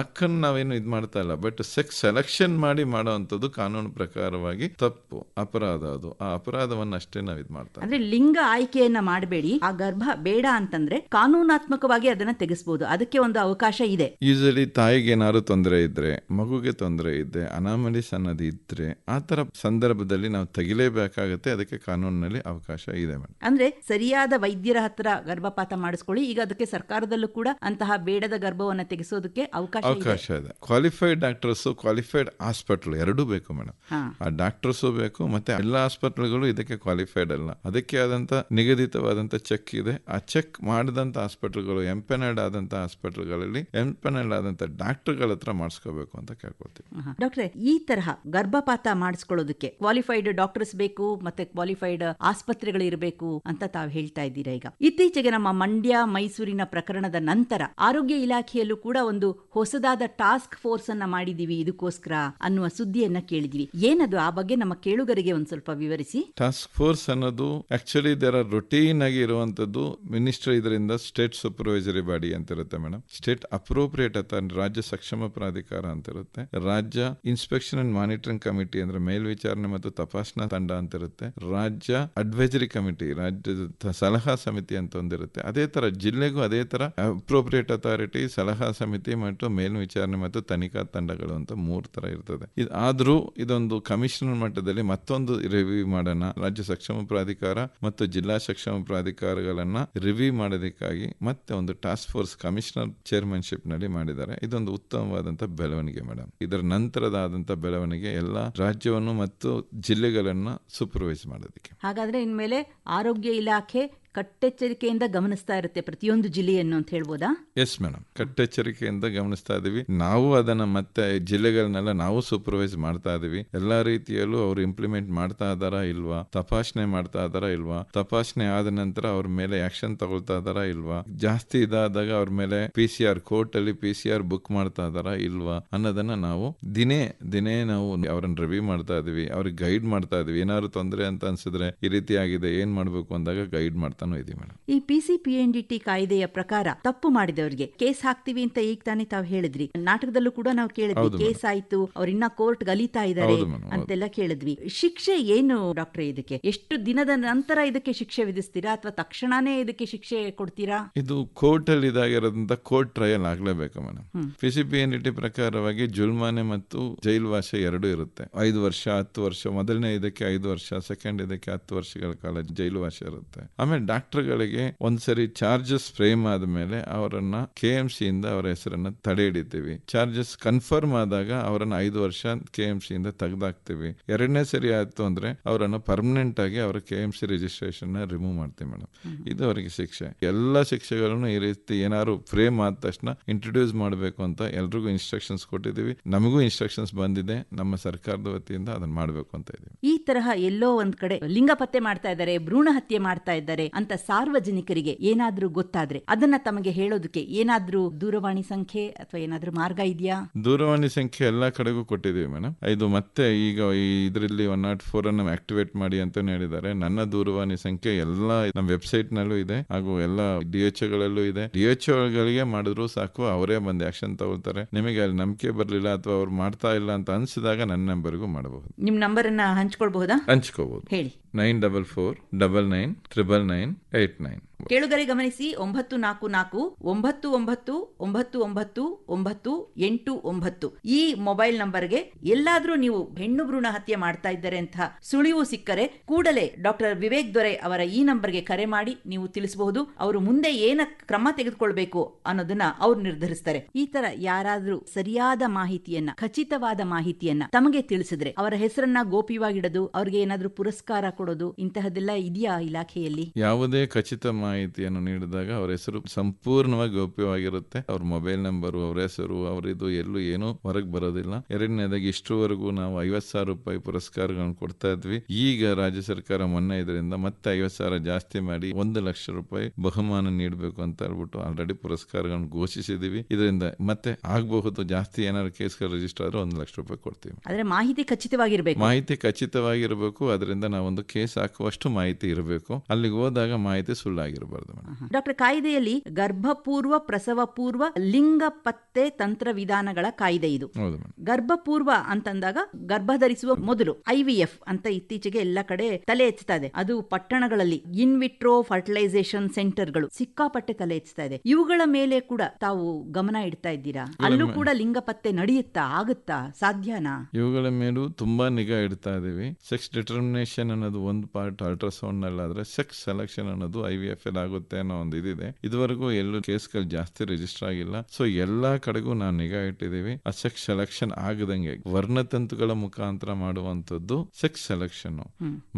ಹಕ್ಕನ್ನು ನಾವೇನು ಇದು ಮಾಡ್ತಾ ಇಲ್ಲ ಬಟ್ ಸೆಕ್ಸ್ ಸೆಲೆಕ್ಷನ್ ಮಾಡಿ ಮಾಡುವಂತದ್ದು ಕಾನೂನು ಪ್ರಕಾರವಾಗಿ ತಪ್ಪು ಅಪರಾಧ ಅದು. ಆ ಅಪರಾಧವನ್ನ ಅಷ್ಟೇ ನಾವ್ ಇದ್ ಮಾಡ್ತಾ ಅಂದ್ರೆ ಲಿಂಗ ಆಯ್ಕೆಯನ್ನ ಮಾಡಬೇಡಿ ಆ ಗರ್ಭ ಬೇಡ ಅಂತಂದ್ರೆ ಕಾನೂನಾತ್ಮಕವಾಗಿ ಅದನ್ನ ತೆಗೆಸಬಹುದು ಅದಕ್ಕೆ ಒಂದು ಅವಕಾಶ ಇದೆ. ಯೂಸಲಿ ತಾಯಿಗೆ ಏನಾದ್ರು ತೊಂದರೆ ಇದ್ರೆ ಮಗುಗೆ ತೊಂದರೆ ಇದ್ರೆ ಅನಾಮಲಿಸ್ ಅನ್ನೋದು ಇದ್ರೆ ಆ ತರ ಸಂದರ್ಭದಲ್ಲಿ ನಾವು ತೆಗಿಲೇಬೇಕಾಗತ್ತೆ. ಅದಕ್ಕೆ ಕಾನೂನಿನಲ್ಲಿ ಅವಕಾಶ ಇದೆ ಮೇಡಮ್ ಅಂದ್ರೆ ಸರಿಯಾದ ವೈದ್ಯರ ಹತ್ರ ಗರ್ಭಪಾತ ಮಾಡಿಸ್ಕೊಳ್ಳಿ. ಈಗ ಅದಕ್ಕೆ ಸರ್ಕಾರದಲ್ಲೂ ಕೂಡ ಅಂತಹ ಬೇಡದ ಗರ್ಭವನ್ನ ತೆಗೆಸೋದಕ್ಕೆ ಅವಕಾಶ ಅವಕಾಶ ಇದೆ. ಕ್ವಾಲಿಫೈಡ್ ಡಾಕ್ಟರ್ಸ್ ಕ್ವಾಲಿಫೈಡ್ ಹಾಸ್ಪಿಟಲ್ ಎರಡೂ ಬೇಕು ಮೇಡಮ್. ಆ ಡಾಕ್ಟರ್ಸು ಬೇಕು, ಮತ್ತೆ ಎಲ್ಲ ಆಸ್ಪತ್ರೆಗಳು ಇದಕ್ಕೆ ಕ್ವಾಲಿಫೈಡ್ ಅಲ್ಲ. ಅದಕ್ಕೆ ಆದಂತ ನಿಗದಿತವಾದಂತ ಚೆಕ್ ಇದೆ. ಆ ಚೆಕ್ ಮಾಡಿದಂತ ಹಾಸ್ಪಿಟಲ್ಗಳು ಎಂಪೆನಲ್ಡ್ ಆದಂತ ಹಾಸ್ಪಿಟಲ್ಗಳಲ್ಲಿ ಎಂಪೆನಲ್ಡ್ ಆದಂತ ಡಾಕ್ಟರ್ಗಳ ಹತ್ರ ಮಾಡಿಸ್ಕೋಬೇಕು ಅಂತ ಕೇಳ್ಕೊಳ್ತೀವಿ. ಆಹಾ. ಡಾಕ್ಟ್ರೆ, ಈ ತರಹ ಗರ್ಭಪಾತ ಮಾಡಿಸ್ಕೊಳ್ಳೋದಕ್ಕೆ ಕ್ವಾಲಿಫೈಡ್ ಡಾಕ್ಟರ್ಸ್ ಬೇಕು, ಮತ್ತೆ ಕ್ವಾಲಿಫೈಡ್ ಆಸ್ಪತ್ರೆಗಳು ಇರಬೇಕು ಅಂತ ತಾವು ಹೇಳ್ತಾ ಇದ್ದೀರಾ ಈಗ? ಇತ್ತೀಚೆಗೆ ನಮ್ಮ ಮಂಡ್ಯ, ಮೈಸೂರಿನ ಪ್ರಕರಣದ ನಂತರ ಆರೋಗ್ಯ ಇಲಾಖೆಯಲ್ಲೂ ಕೂಡ ಒಂದು ಹೊಸದಾದ ಟಾಸ್ಕ್ ಫೋರ್ಸ್ ಅನ್ನ ಮಾಡಿದೀವಿ ಇದಕ್ಕೋಸ್ಕರ ಅನ್ನುವ ಸುದ್ದಿಯನ್ನ ಕೇಳಿದೀವಿ ಏನದು? ಆ ಬಗ್ಗೆ ನಮ್ಮ ಕೇಳುಗರಿಗೆ ಒಂದ್ ಸ್ವಲ್ಪ ವಿವರಿಸಿ. ಟಾಸ್ಕ್ ಫೋರ್ಸ್ ಅನ್ನೋದು ಆಕ್ಚುಲಿ ಇದರ ರೊಟೀನ್ ಆಗಿ ಇರುವಂತದ್ದು ಮಿನಿಸ್ಟರ್ ಇದರಿಂದ ಸ್ಟೇಟ್ ಸೂಪರ್ವೈಸರಿ ಬಾಡಿ ಅಂತ ಇರುತ್ತೆ ಮೇಡಮ್ ಸ್ಟೇಟ್ ಅಪ್ರೋಪ್ರಿಯೇಟ್ ಅಥವಾ ರಾಜ್ಯ ಸಕ್ಷಮ ಪ್ರಾಧಿಕಾರ ಅಂತ ಇರುತ್ತೆ ರಾಜ್ಯ ಇನ್ಸ್ಪೆಕ್ಷನ್ ಅಂಡ್ ಮಾನಿಟರಿಂಗ್ ಕಮಿಟಿ ಅಂದ್ರೆ ಮೇಲ್ವಿಚಾರಣೆ ಮತ್ತು ತಪಾಸಣಾ ತಂಡ ಅಂತ ಇರುತ್ತೆ ರಾಜ್ಯ ಅಡ್ವೈಸರಿ ಕಮಿಟಿ ರಾಜ್ಯದ ಸಲಹಾ ಸಮಿತಿ ಅಂತ ಒಂದಿರುತ್ತೆ. ಅದೇ ತರ ಜಿಲ್ಲೆಗೂ ಅದೇ ತರ ಅಪ್ರೋಪ್ರಿಯೇಟ್ ಅಥಾರಿಟಿ ಸಲಹಾ ಸಮಿತಿ ಮತ್ತು ಮೇಲ್ವಿಚಾರಣೆ ಮತ್ತು ತನಿಖಾ ತಂಡಗಳು ಅಂತ ಮೂರ್ ತರ ಇರ್ತದೆ. ಆದ್ರೂ ಇದೊಂದು ಕಮಿಷನರ್ ಮಟ್ಟದಲ್ಲಿ ಮತ್ತೊಂದು ರಿವ್ಯೂ ಮಾಡೋಣ. ರಾಜ್ಯ ಸಕ್ಷಮ ಪ್ರಾಧಿಕಾರ ಮತ್ತು ಜಿಲ್ಲಾ ಸಕ್ಷಮ ಪ್ರಾಧಿಕಾರಗಳನ್ನ ರಿವ್ಯೂ ಮಾಡೋದಕ್ಕಾಗಿ ಮತ್ತೆ ಒಂದು ಟಾಸ್ಕ್ ಫೋರ್ಸ್ ಕಮಿಷನರ್ ಚೇರ್ಮನ್ಶಿಪ್ನಲ್ಲಿ ಮಾಡಿದ್ದಾರೆ. ಇದೊಂದು ಉತ್ತಮವಾದಂತಹ ಬೆಳವಣಿಗೆ ಮೇಡಮ್ ಇದರ ನಂತರದಾದಂತಹ ಬೆಳವಣಿಗೆ ಎಲ್ಲ ರಾಜ್ಯವನ್ನು ಮತ್ತು ಜಿಲ್ಲೆಗಳನ್ನ ಸೂಪರ್ವೈಸ್ ಮಾಡೋದಕ್ಕೆ. ಹಾಗಾದ್ರೆ ಇನ್ಮೇಲೆ ಆರೋಗ್ಯ ಇಲಾಖೆ ಕಟ್ಟೆಚ್ಚರಿಕೆಯಿಂದ ಗಮನಿಸ್ತಾ ಇರುತ್ತೆ ಪ್ರತಿಯೊಂದು ಜಿಲ್ಲೆಯನ್ನು ಅಂತ ಹೇಳ್ಬೋದಾ? ಎಸ್ ಮೇಡಮ್ ಕಟ್ಟೆಚ್ಚರಿಕೆಯಿಂದ ಗಮನಿಸ್ತಾ ಇದೀವಿ ನಾವು ಅದನ್ನ ಮತ್ತೆ ಜಿಲ್ಲೆಗಳನ್ನೆಲ್ಲ ನಾವು ಸೂಪರ್ವೈಸ್ ಮಾಡ್ತಾ ಇದೀವಿ ಎಲ್ಲಾ ರೀತಿಯಲ್ಲೂ ಅವ್ರು ಇಂಪ್ಲಿಮೆಂಟ್ ಮಾಡ್ತಾ ಇದಾರ ಇಲ್ವಾ? ತಪಾಸಣೆ ಮಾಡ್ತಾ ಇದಾರಾ ಇಲ್ವಾ? ತಪಾಸಣೆ ಆದ ನಂತರ ಅವ್ರ ಮೇಲೆ ಆಕ್ಷನ್ ತಗೊಳ್ತಾ ಇದಾರ ಇಲ್ವಾ? ಜಾಸ್ತಿ ಇದಾದಾಗ ಅವ್ರ ಮೇಲೆ ಪಿ ಸಿ ಆರ್ ಕೋರ್ಟ್ ಅಲ್ಲಿ ಪಿ ಸಿ ಆರ್ ಬುಕ್ ಮಾಡ್ತಾ ಇದಾರ ಇಲ್ವಾ? ಅನ್ನೋದನ್ನ ನಾವು ದಿನೇ ದಿನೇ ನಾವು ಅವ್ರನ್ನ ರಿವ್ಯೂ ಮಾಡ್ತಾ ಇದೀವಿ ಅವ್ರಿಗೆ ಗೈಡ್ ಮಾಡ್ತಾ ಇದೀವಿ ಏನಾದ್ರು ತೊಂದರೆ ಅಂತ ಅನ್ಸಿದ್ರೆ ಈ ರೀತಿ ಆಗಿದೆ, ಏನ್ ಮಾಡ್ಬೇಕು ಅಂದಾಗ ಗೈಡ್ ಮಾಡ್ತಾನೂ ಇದೀವಿ ಮೇಡಮ್. ಈ P C P N D T ಕಾಯ್ದೆಯ ಪ್ರಕಾರ ತಪ್ಪು ಮಾಡಿದವರಿಗೆ ಕೇಸ್ ಹಾಕ್ತಿವಿ ಅಂತ ಈಗ ತಾನೇ ತಾವು ಹೇಳಿದ್ರಿ. ನಾಟಕದಲ್ಲೂ ಕೂಡ ನಾವು ಕೇಳಿದ್ವಿ ಕೇಸ್ ಆಯ್ತು ಅವ್ರ ಇನ್ನ ಕೋರ್ಟ್ ಗಲೀತಾ ಇದ್ದಾರೆ ಅಂತೆಲ್ಲ ಕೇಳಿದ್ವಿ. ಶಿಕ್ಷೆ ಏನು ಡಾಕ್ಟರ್ ಇದಕ್ಕೆ? ಎಷ್ಟು ದಿನದ ನಂತರ ಇದಕ್ಕೆ ಶಿಕ್ಷೆ ವಿಧಿಸ್ತೀರಾ ಅಥವಾ ತಕ್ಷಣನೇ ಇದಕ್ಕೆ ಶಿಕ್ಷೆ ಕೊಡ್ತೀರಾ? ಇದು ಕೋರ್ಟ್ ಅಲ್ಲಿ ಇದಾಗಿರೋದ್ರಿಂದ court trial ಆಗ್ಲೇಬೇಕು madam. P C P N T ಪ್ರಕಾರವಾಗಿ ಜುಲ್ಮಾನೆ ಮತ್ತು ಜೈಲುವಾಸ ಎರಡು ಇರುತ್ತೆ. ಐದು ವರ್ಷ ಹತ್ತು ವರ್ಷ ಮೊದಲನೇ ಇದಕ್ಕೆ ಐದು ವರ್ಷ ಸೆಕೆಂಡ್ ಇದಕ್ಕೆ ಹತ್ತು ವರ್ಷಗಳ ಕಾಲ ಜೈಲುವಾಸ ಇರುತ್ತೆ. ಆಮೇಲೆ ಡಾಕ್ಟರ್ಗಳಿಗೆ ಒಂದ್ಸರಿ ಚಾರ್ಜಸ್ ಫ್ರೇಮ್ ಆದ ಮೇಲೆ ಅವರನ್ನ ಕೆ ಎಂ ಸಿ ಇಂದ ಅವರ ಹೆಸರನ್ನ ತಡೆ ಹಿಡಿತೀವಿ ಚಾರ್ಜಸ್ ಕನ್ಫರ್ಮ್ ಆದಾಗ ಅವರನ್ನ ಐದು ವರ್ಷ ಕೆ ಎಂ ಸಿ ಇಂದ ತೆಗೆದಾಕ್ತಿವಿ. ಎರಡನೇ ಸರಿ ಆಯ್ತು ಅಂದ್ರೆ ಅವರನ್ನ ಪರ್ಮನೆಂಟ್ ಆಗಿ ಅವರ K M C registration remove ಮಾಡ್ತೀವಿ ಮೇಡಮ್ ಇದು ಅವರಿಗೆ ಶಿಕ್ಷೆ. ಎಲ್ಲ ಶಿಕ್ಷೆಗಳನ್ನು ಈ ರೀತಿ ಏನಾದ್ರು ಫ್ರೇಮ್ ಆದ ತಕ್ಷಣ ಇಂಟ್ರೊಡ್ಯೂಸ್ ಮಾಡಬೇಕು ಅಂತ ಎಲ್ರಿಗೂ ಇನ್ಸ್ಟ್ರಕ್ಷನ್ಸ್ ಕೊಟ್ಟಿದ್ದೀವಿ. ನಮಗೂ ಇನ್ಸ್ಟ್ರಕ್ಷನ್ಸ್ ಬಂದಿದೆ. ನಮ್ಮ ಸರ್ಕಾರದ ವತಿಯಿಂದ ಅದನ್ನ ಮಾಡಬೇಕು ಅಂತ ಇದೀವಿ ಈ ತರಹ ಎಲ್ಲೋ ಒಂದ್ ಕಡೆ ಲಿಂಗ ಪತ್ತೆ ಮಾಡ್ತಾ ಇದ್ದಾರೆ ಭ್ರೂಣ ಹತ್ಯೆ ಮಾಡ್ತಾ ಇದ್ದಾರೆ ಅಂತ ಸಾರ್ವಜನಿಕರಿಗೆ ಏನಾದ್ರೂ ಗೊತ್ತಾದ್ರೆ ಅದನ್ನ ತಮಗೆ ಹೇಳೋದಕ್ಕೆ ಏನಾದರೂ ದೂರವಾಣಿ ಸಂಖ್ಯೆ ಅಥವಾ ಏನಾದರೂ ಮಾರ್ಗ ಇದೆಯಾ? ದೂರವಾಣಿ ಸಂಖ್ಯೆ ಎಲ್ಲಾ ಕಡೆಗೂ ಕೊಟ್ಟಿದ್ದೀವಿ ಮೇಡಮ್. ಇದು ಮತ್ತೆ ಈಗ ಇದರಲ್ಲಿ ಒನ್ ನಾಟ್ ಫೋರ್ ಅನ್ನು ಆಕ್ಟಿವೇಟ್ ಮಾಡಿ ಅಂತ ಹೇಳಿದ್ದಾರೆ. ನನ್ನ ದೂರವಾಣಿ ಸಂಖ್ಯೆ ಎಲ್ಲ ನಮ್ಮ ವೆಬ್ಸೈಟ್ ನಲ್ಲೂ ಇದೆ. ಹಾಗೂ ಎಲ್ಲ ಡಿ ಎಚ್ ಗಳಲ್ಲೂ ಇದೆ. ಡಿ ಎಚ್ ಗಳಿಗೆ ಮಾಡಿದ್ರು ಸಾಕು ಅವರೇ ಬಂದು ಆಕ್ಷನ್ ತಗೊಳ್ತಾರೆ. ನಿಮಗೆ ಅಲ್ಲಿ ನಂಬಿಕೆ ಬರಲಿಲ್ಲ ಅಥವಾ ಅವ್ರು ಮಾಡ್ತಾ ಇಲ್ಲ ಅಂತ ಅನ್ಸಿದಾಗ ನನ್ನ ನಂಬರ್ಗೂ ಮಾಡಬಹುದು. ನಿಮ್ ನಂಬರ್ ಅನ್ನ ಹಂಚ್ಕೊಳ್ಬಹುದಾ. ಹಂಚ್ಕೋಬಹುದು ಹೇಳಿ. 944 99 999 89. ಕೇಳುಗರೆ ಗಮನಿಸಿ, ಒಂಬತ್ತು ನಾಲ್ಕು ನಾಲ್ಕು, ಒಂಬತ್ತು ಒಂಬತ್ತು ಒಂಬತ್ತು ಒಂಬತ್ತು ಒಂಬತ್ತು ಎಂಟು ಒಂಬತ್ತು. ಈ ಮೊಬೈಲ್ ನಂಬರ್ಗೆ ಎಲ್ಲಾದ್ರೂ ನೀವು ಹೆಣ್ಣು ಭ್ರೂಣ ಹತ್ಯೆ ಮಾಡ್ತಾ ಇದ್ದಾರೆ ಅಂತ ಸುಳಿವು ಸಿಕ್ಕರೆ ಕೂಡಲೇ ಡಾಕ್ಟರ್ ವಿವೇಕ್ ದೊರೆ ಅವರ ಈ ನಂಬರ್ಗೆ ಕರೆ ಮಾಡಿ ನೀವು ತಿಳಿಸಬಹುದು. ಅವರು ಮುಂದೆ ಏನ ಕ್ರಮ ತೆಗೆದುಕೊಳ್ಬೇಕು ಅನ್ನೋದನ್ನ ಅವ್ರು ನಿರ್ಧರಿಸ್ತಾರೆ. ಈ ತರ ಯಾರಾದ್ರೂ ಸರಿಯಾದ ಮಾಹಿತಿಯನ್ನ, ಖಚಿತವಾದ ಮಾಹಿತಿಯನ್ನ ತಮಗೆ ತಿಳಿಸಿದ್ರೆ ಅವರ ಹೆಸರನ್ನ ಗೋಪ್ಯವಾಗಿಡೋದು ಅವ್ರಿಗೆ ಏನಾದ್ರೂ ಪುರಸ್ಕಾರ ಕೊಡೋದು ಇಂತಹದೆಲ್ಲ ಇದೆಯಾ ಇಲಾಖೆಯಲ್ಲಿ? ಯಾವುದೇ ಖಚಿತ ಮಾಹಿತಿಯನ್ನು ನೀಡಿದಾಗ ಅವರ ಹೆಸರು ಸಂಪೂರ್ಣವಾಗಿ ಗೌಪ್ಯವಾಗಿರುತ್ತೆ. ಅವ್ರ ಮೊಬೈಲ್ ನಂಬರ್ ಅವ್ರ ಹೆಸರು ಅವರಿದು ಎಲ್ಲೂ ಏನು ಹೊರಗೆ ಬರೋದಿಲ್ಲ. ಎರಡನೇದಾಗಿ ಇಷ್ಟುವರೆಗೂ ನಾವು ಐವತ್ ಸಾವಿರ ರೂಪಾಯಿ ಪುರಸ್ಕಾರಗಳನ್ನು ಕೊಡ್ತಾ ಇದ್ವಿ. ಈಗ ರಾಜ್ಯ ಸರ್ಕಾರ ಮೊನ್ನೆ ಇದರಿಂದ ಮತ್ತೆ ಐವತ್ ಸಾವಿರ ಜಾಸ್ತಿ ಮಾಡಿ ಒಂದು ಲಕ್ಷ ರೂಪಾಯಿ ಬಹುಮಾನ ನೀಡಬೇಕು ಅಂತ ಹೇಳ್ಬಿಟ್ಟು ಆಲ್ರೆಡಿ ಪುರಸ್ಕಾರಗಳನ್ನು ಘೋಷಿಸಿದೀವಿ. ಇದರಿಂದ ಮತ್ತೆ ಆಗಬಹುದು ಜಾಸ್ತಿ ಏನಾದ್ರು ಕೇಸ್ಗಳು ರಿಜಿಸ್ಟರ್ ಆದ್ರೆ ಒಂದು ಲಕ್ಷ ರೂಪಾಯಿ ಕೊಡ್ತೀವಿ. ಆದ್ರೆ ಮಾಹಿತಿ ಖಚಿತವಾಗಿರಬೇಕು. ಮಾಹಿತಿ ಖಚಿತವಾಗಿರಬೇಕು. ಅದರಿಂದ ನಾವೊಂದು ಕೇಸ್ ಹಾಕುವಷ್ಟು ಮಾಹಿತಿ ಇರಬೇಕು. ಅಲ್ಲಿಗೆ ಹೋದಾಗ ಮಾಹಿತಿ ಸುಳ್ಳಾಗಿರಬಾರ್ದು ಮೇಡಮ್. ಡಾಕ್ಟರ್ ಕಾಯ್ದೆಯಲ್ಲಿ ಗರ್ಭಪೂರ್ವ ಪ್ರಸವ ಪೂರ್ವ ಲಿಂಗ ಪತ್ತೆ ತಂತ್ರ ವಿಧಾನಗಳ ಕಾಯ್ದೆ ಇದು. ಗರ್ಭಪೂರ್ವ ಅಂತಂದಾಗ ಗರ್ಭ ಧರಿಸುವ ಮೊದಲು ಐವಿಎಫ್ ಅಂತ ಇತ್ತೀಚೆಗೆ ಎಲ್ಲ ಕಡೆ ತಲೆ ಎತ್ತಾ ಇದೆ. ಅದು ಪಟ್ಟಣಗಳಲ್ಲಿ ಇನ್ ವಿಟ್ರೋ ಫರ್ಟಿಲೈಸೇಷನ್ ಸೆಂಟರ್ಗಳು ಸಿಕ್ಕಾಪಟ್ಟೆ ತಲೆ ಎತ್ತಾ ಇದೆ. ಇವುಗಳ ಮೇಲೆ ಕೂಡ ತಾವು ಗಮನ ಇಡ್ತಾ ಇದ್ದೀರಾ? ಅಲ್ಲೂ ಕೂಡ ಲಿಂಗ ಪತ್ತೆ ನಡೆಯುತ್ತಾ ಆಗುತ್ತಾ ಸಾಧ್ಯನಾ? ಇವುಗಳ ಮೇಲೂ ತುಂಬಾ ನಿಗಾ ಇಡ್ತಾ ಇದೀವಿ. ಸೆಕ್ಸ್ ಡಿಟರ್ಮಿನೇಷನ್ ಅನ್ನೋದು ಒಂದು ಪಾರ್ಟ್ ಅಲ್ಟ್ರಾಸೌಂಡ್ ನಲ್ಲಾದ್ರೆ ಸೆಕ್ಸ್ ಸೆಲೆಕ್ಷನ್ ಅನ್ನೋದು ಐ ಎಲ್ ಆಗುತ್ತೆ ಅನ್ನೋ ಒಂದು ಇದಿದೆ. ಇದುವರೆಗೂ ಎಲ್ಲೂ ಕೇಸ್ಗಳು ಜಾಸ್ತಿ ರಿಜಿಸ್ಟರ್ ಆಗಿಲ್ಲ. ಸೊ ಎಲ್ಲಾ ಕಡೆಗೂ ನಾವು ನಿಗಾ ಇಟ್ಟಿದೀವಿ ಆ ಸೆಕ್ಸ್ ಸೆಲೆಕ್ಷನ್ ಆಗದಂಗೆ ವರ್ಣತಂತುಗಳ ಮುಖಾಂತರ ಮಾಡುವಂತದ್ದು ಸೆಕ್ಸ್ ಸೆಲೆಕ್ಷನ್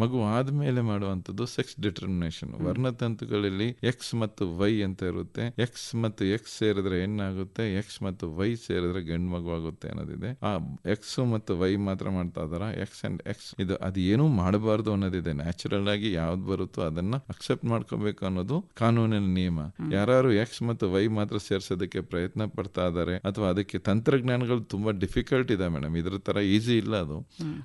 ಮಗು ಆದ್ಮೇಲೆ ಮಾಡುವಂತದ್ದು ಸೆಕ್ಸ್ ಡಿಟರ್ಮಿನೇಷನ್ ವರ್ಣತಂತುಗಳಲ್ಲಿ ಎಕ್ಸ್ ಮತ್ತು ವೈ ಅಂತ ಇರುತ್ತೆ. ಎಕ್ಸ್ ಮತ್ತು ಎಕ್ಸ್ ಸೇರಿದ್ರೆ ಏನಾಗುತ್ತೆ? ಎಕ್ಸ್ ಮತ್ತು ವೈ ಸೇರಿದ್ರೆ ಗಂಡು ಮಗು ಆಗುತ್ತೆ ಅನ್ನೋದಿದೆ. ಆ ಎಕ್ಸ್ ಮತ್ತು ವೈ ಮಾತ್ರ ಮಾಡ್ತಾ ಇದಾರ ಎಕ್ಸ್ ಅಂಡ್ ಎಕ್ಸ್ ಇದು ಅದು ಏನೂ ಮಾಡಬಾರ್ದು ಅನ್ನೋದಿದೆ. ನ್ಯಾಚುರಲ್ ಆಗಿ ಯಾವ್ದು ಬರುತ್ತೋ ಅದನ್ನ ಅಕ್ಸೆಪ್ಟ್ ಮಾಡ್ಕೋಬೇಕು ಅನ್ನೋದು ಕಾನೂನಿನ ನಿಯಮ. ಯಾರು ಎಕ್ಸ್ ಮತ್ತು ವೈ ಮಾತ್ರ ಸೇರ್ಸೋದಕ್ಕೆ ಪ್ರಯತ್ನ ಪಡ್ತಾ ಇದಾರೆ ಅಥವಾ ಅದಕ್ಕೆ ತಂತ್ರಜ್ಞಾನಗಳು ತುಂಬಾ ಡಿಫಿಕಲ್ಟ್ ಇದೆ ಮೇಡಮ್ ಇದ್ರ ತರ ಈಸಿ ಇಲ್ಲ ಅದು.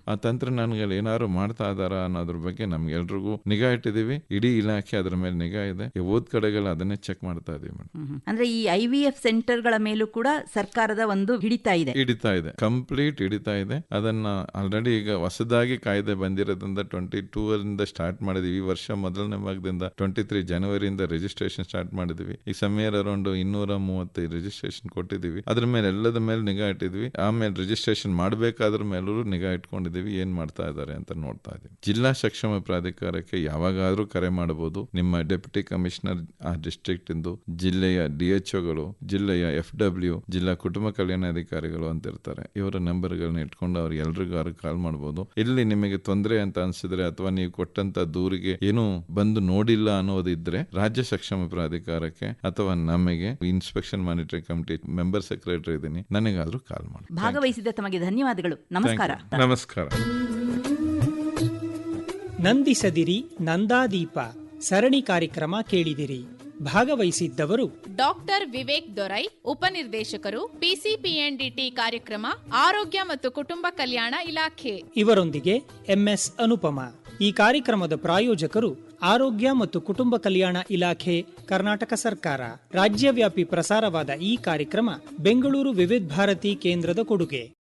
ಆ ತಂತ್ರಜ್ಞಾನಗಳು ಏನಾದ್ರು ಮಾಡ್ತಾ ಇದಾರ ಅನ್ನೋದ್ರ ಬಗ್ಗೆ ನಮ್ಗೆ ಎಲ್ರಿಗೂ ನಿಗಾ ಇಟ್ಟಿದೀವಿ. ಇಡೀ ಇಲಾಖೆ ಅದ್ರ ಮೇಲೆ ನಿಗಾ ಇದೆ. ಓದ್ ಕಡೆಗಳು ಅದನ್ನೇ ಚೆಕ್ ಮಾಡ್ತಾ ಇದೀವಿ ಮೇಡಮ್ ಅಂದ್ರೆ ಈ ಐವಿಎಫ್ ಸೆಂಟರ್ಗಳ ಮೇಲೂ ಕೂಡ ಸರ್ಕಾರದ ಒಂದು ಹಿಡಿತಾ ಇದೆ. ಹಿಡಿತಾ ಇದೆ. ಕಂಪ್ಲೀಟ್ ಹಿಡಿತಾ ಇದೆ. ಅದನ್ನ ಆಲ್ರೆಡಿ ಈಗ ಹೊಸದಾಗಿ ಕಾಯ್ದೆ ಬಂದಿರೋದ್ರಿಂದ ಟ್ವೆಂಟಿ ಟೂ ಇಂದ ಸ್ಟಾರ್ಟ್ ಮಾಡಿದೀವಿ. ಈ ವರ್ಷ ಮೊದಲನೇ ಭಾಗದಿಂದ ಟ್ವೆಂಟಿ ತ್ರೀ ಜನವರಿಯಿಂದ ರಿಜಿಸ್ಟ್ರೇಷನ್ ಸ್ಟಾರ್ಟ್ ಮಾಡಿದ್ವಿ. ಈ ಸಮಯ ಅರೌಂಡ್ ಇನ್ನೂರ ಮೂವತ್ತೈದು ರಿಜಿಸ್ಟ್ರೇಷನ್ ಕೊಟ್ಟಿದ್ದೀವಿ. ಅದ್ರ ಮೇಲೆ ಎಲ್ಲದ ಮೇಲೆ ನಿಗಾ ಇಟ್ಟಿದ್ವಿ. ಆಮೇಲೆ ರಿಜಿಸ್ಟ್ರೇಷನ್ ಮಾಡಬೇಕಾದ್ರ ಮೇಲೂ ನಿಗಾ ಇಟ್ಕೊಂಡಿದ್ದೀವಿ. ಏನ್ ಮಾಡ್ತಾ ಇದ್ದಾರೆ ಅಂತ ನೋಡ್ತಾ ಇದ್ದೀವಿ. ಜಿಲ್ಲಾ ಸಕ್ಷಮ ಪ್ರಾಧಿಕಾರಕ್ಕೆ ಯಾವಾಗಾದ್ರೂ ಕರೆ ಮಾಡಬಹುದು. ನಿಮ್ಮ ಡೆಪ್ಯೂಟಿ ಕಮಿಷನರ್ ಆ ಡಿಸ್ಟ್ರಿಕ್ಟ್ ಇಂದು ಜಿಲ್ಲೆಯ ಡಿಎಚ್ಒಗಳು ಜಿಲ್ಲೆಯ ಎಫ್ ಡಬ್ಲ್ಯೂ ಜಿಲ್ಲಾ ಕುಟುಂಬ ಕಲ್ಯಾಣಾಧಿಕಾರಿಗಳು ಅಂತ ಇರ್ತಾರೆ. ಇವರ ನಂಬರ್ಗಳನ್ನ ಇಟ್ಕೊಂಡು ಅವ್ರು ಎಲ್ರಿಗಾರು ಕಾಲ್ ಮಾಡಬಹುದು ಇಲ್ಲಿ ನಿಮಗೆ ತೊಂದರೆ ಅಂತ ಅನ್ಸಿದ್ರೆ ಅಥವಾ ನೀವು ಕೊಟ್ಟಂತ ದೂರಿಗೆ ಏನು ಬಂದು ನೋಡಿಲ್ಲ ಅನ್ನೋದಿದ್ರೆ ರಾಜ್ಯ ಸಕ್ಷಮ ಪ್ರಾಧಿಕಾರಕ್ಕೆ ಅಥವಾ ನಮಗೆ inspection monitoring committee member secretary ಇದ್ದೀನಿ ನನಗಾದ್ರೂ ಕಾಲ್ ಮಾಡಿ. ಭಾಗವಹಿಸಿದ ತಮಗೆ ಧನ್ಯವಾದಗಳು. ನಮಸ್ಕಾರ. ನಮಸ್ಕಾರ. ನಂದಿಸದಿರಿ ನಂದಾದೀಪ ಸರಣಿ ಕಾರ್ಯಕ್ರಮ ಕೇಳಿದಿರಿ. ಭಾಗವಹಿಸಿದ್ದವರು ಡಾಕ್ಟರ್ ವಿವೇಕ್ ದೊರೈ ಉಪನಿರ್ದೇಶಕರು ಪಿಸಿಪಿಎನ್ಡಿಟಿ ಕಾರ್ಯಕ್ರಮ ಆರೋಗ್ಯ ಮತ್ತು ಕುಟುಂಬ ಕಲ್ಯಾಣ ಇಲಾಖೆ. ಇವರೊಂದಿಗೆ ಎಂಎಸ್ ಅನುಪಮ. ಈ ಕಾರ್ಯಕ್ರಮದ ಪ್ರಾಯೋಜಕರು ಆರೋಗ್ಯ ಮತ್ತು ಕುಟುಂಬ ಕಲ್ಯಾಣ ಇಲಾಖೆ, ಕರ್ನಾಟಕ ಸರ್ಕಾರ. ರಾಜ್ಯವ್ಯಾಪಿ ಪ್ರಸಾರವಾದ ಈ ಕಾರ್ಯಕ್ರಮ ಬೆಂಗಳೂರು ವಿವಿಧ ಭಾರತಿ ಕೇಂದ್ರದ ಕೊಡುಗೆ.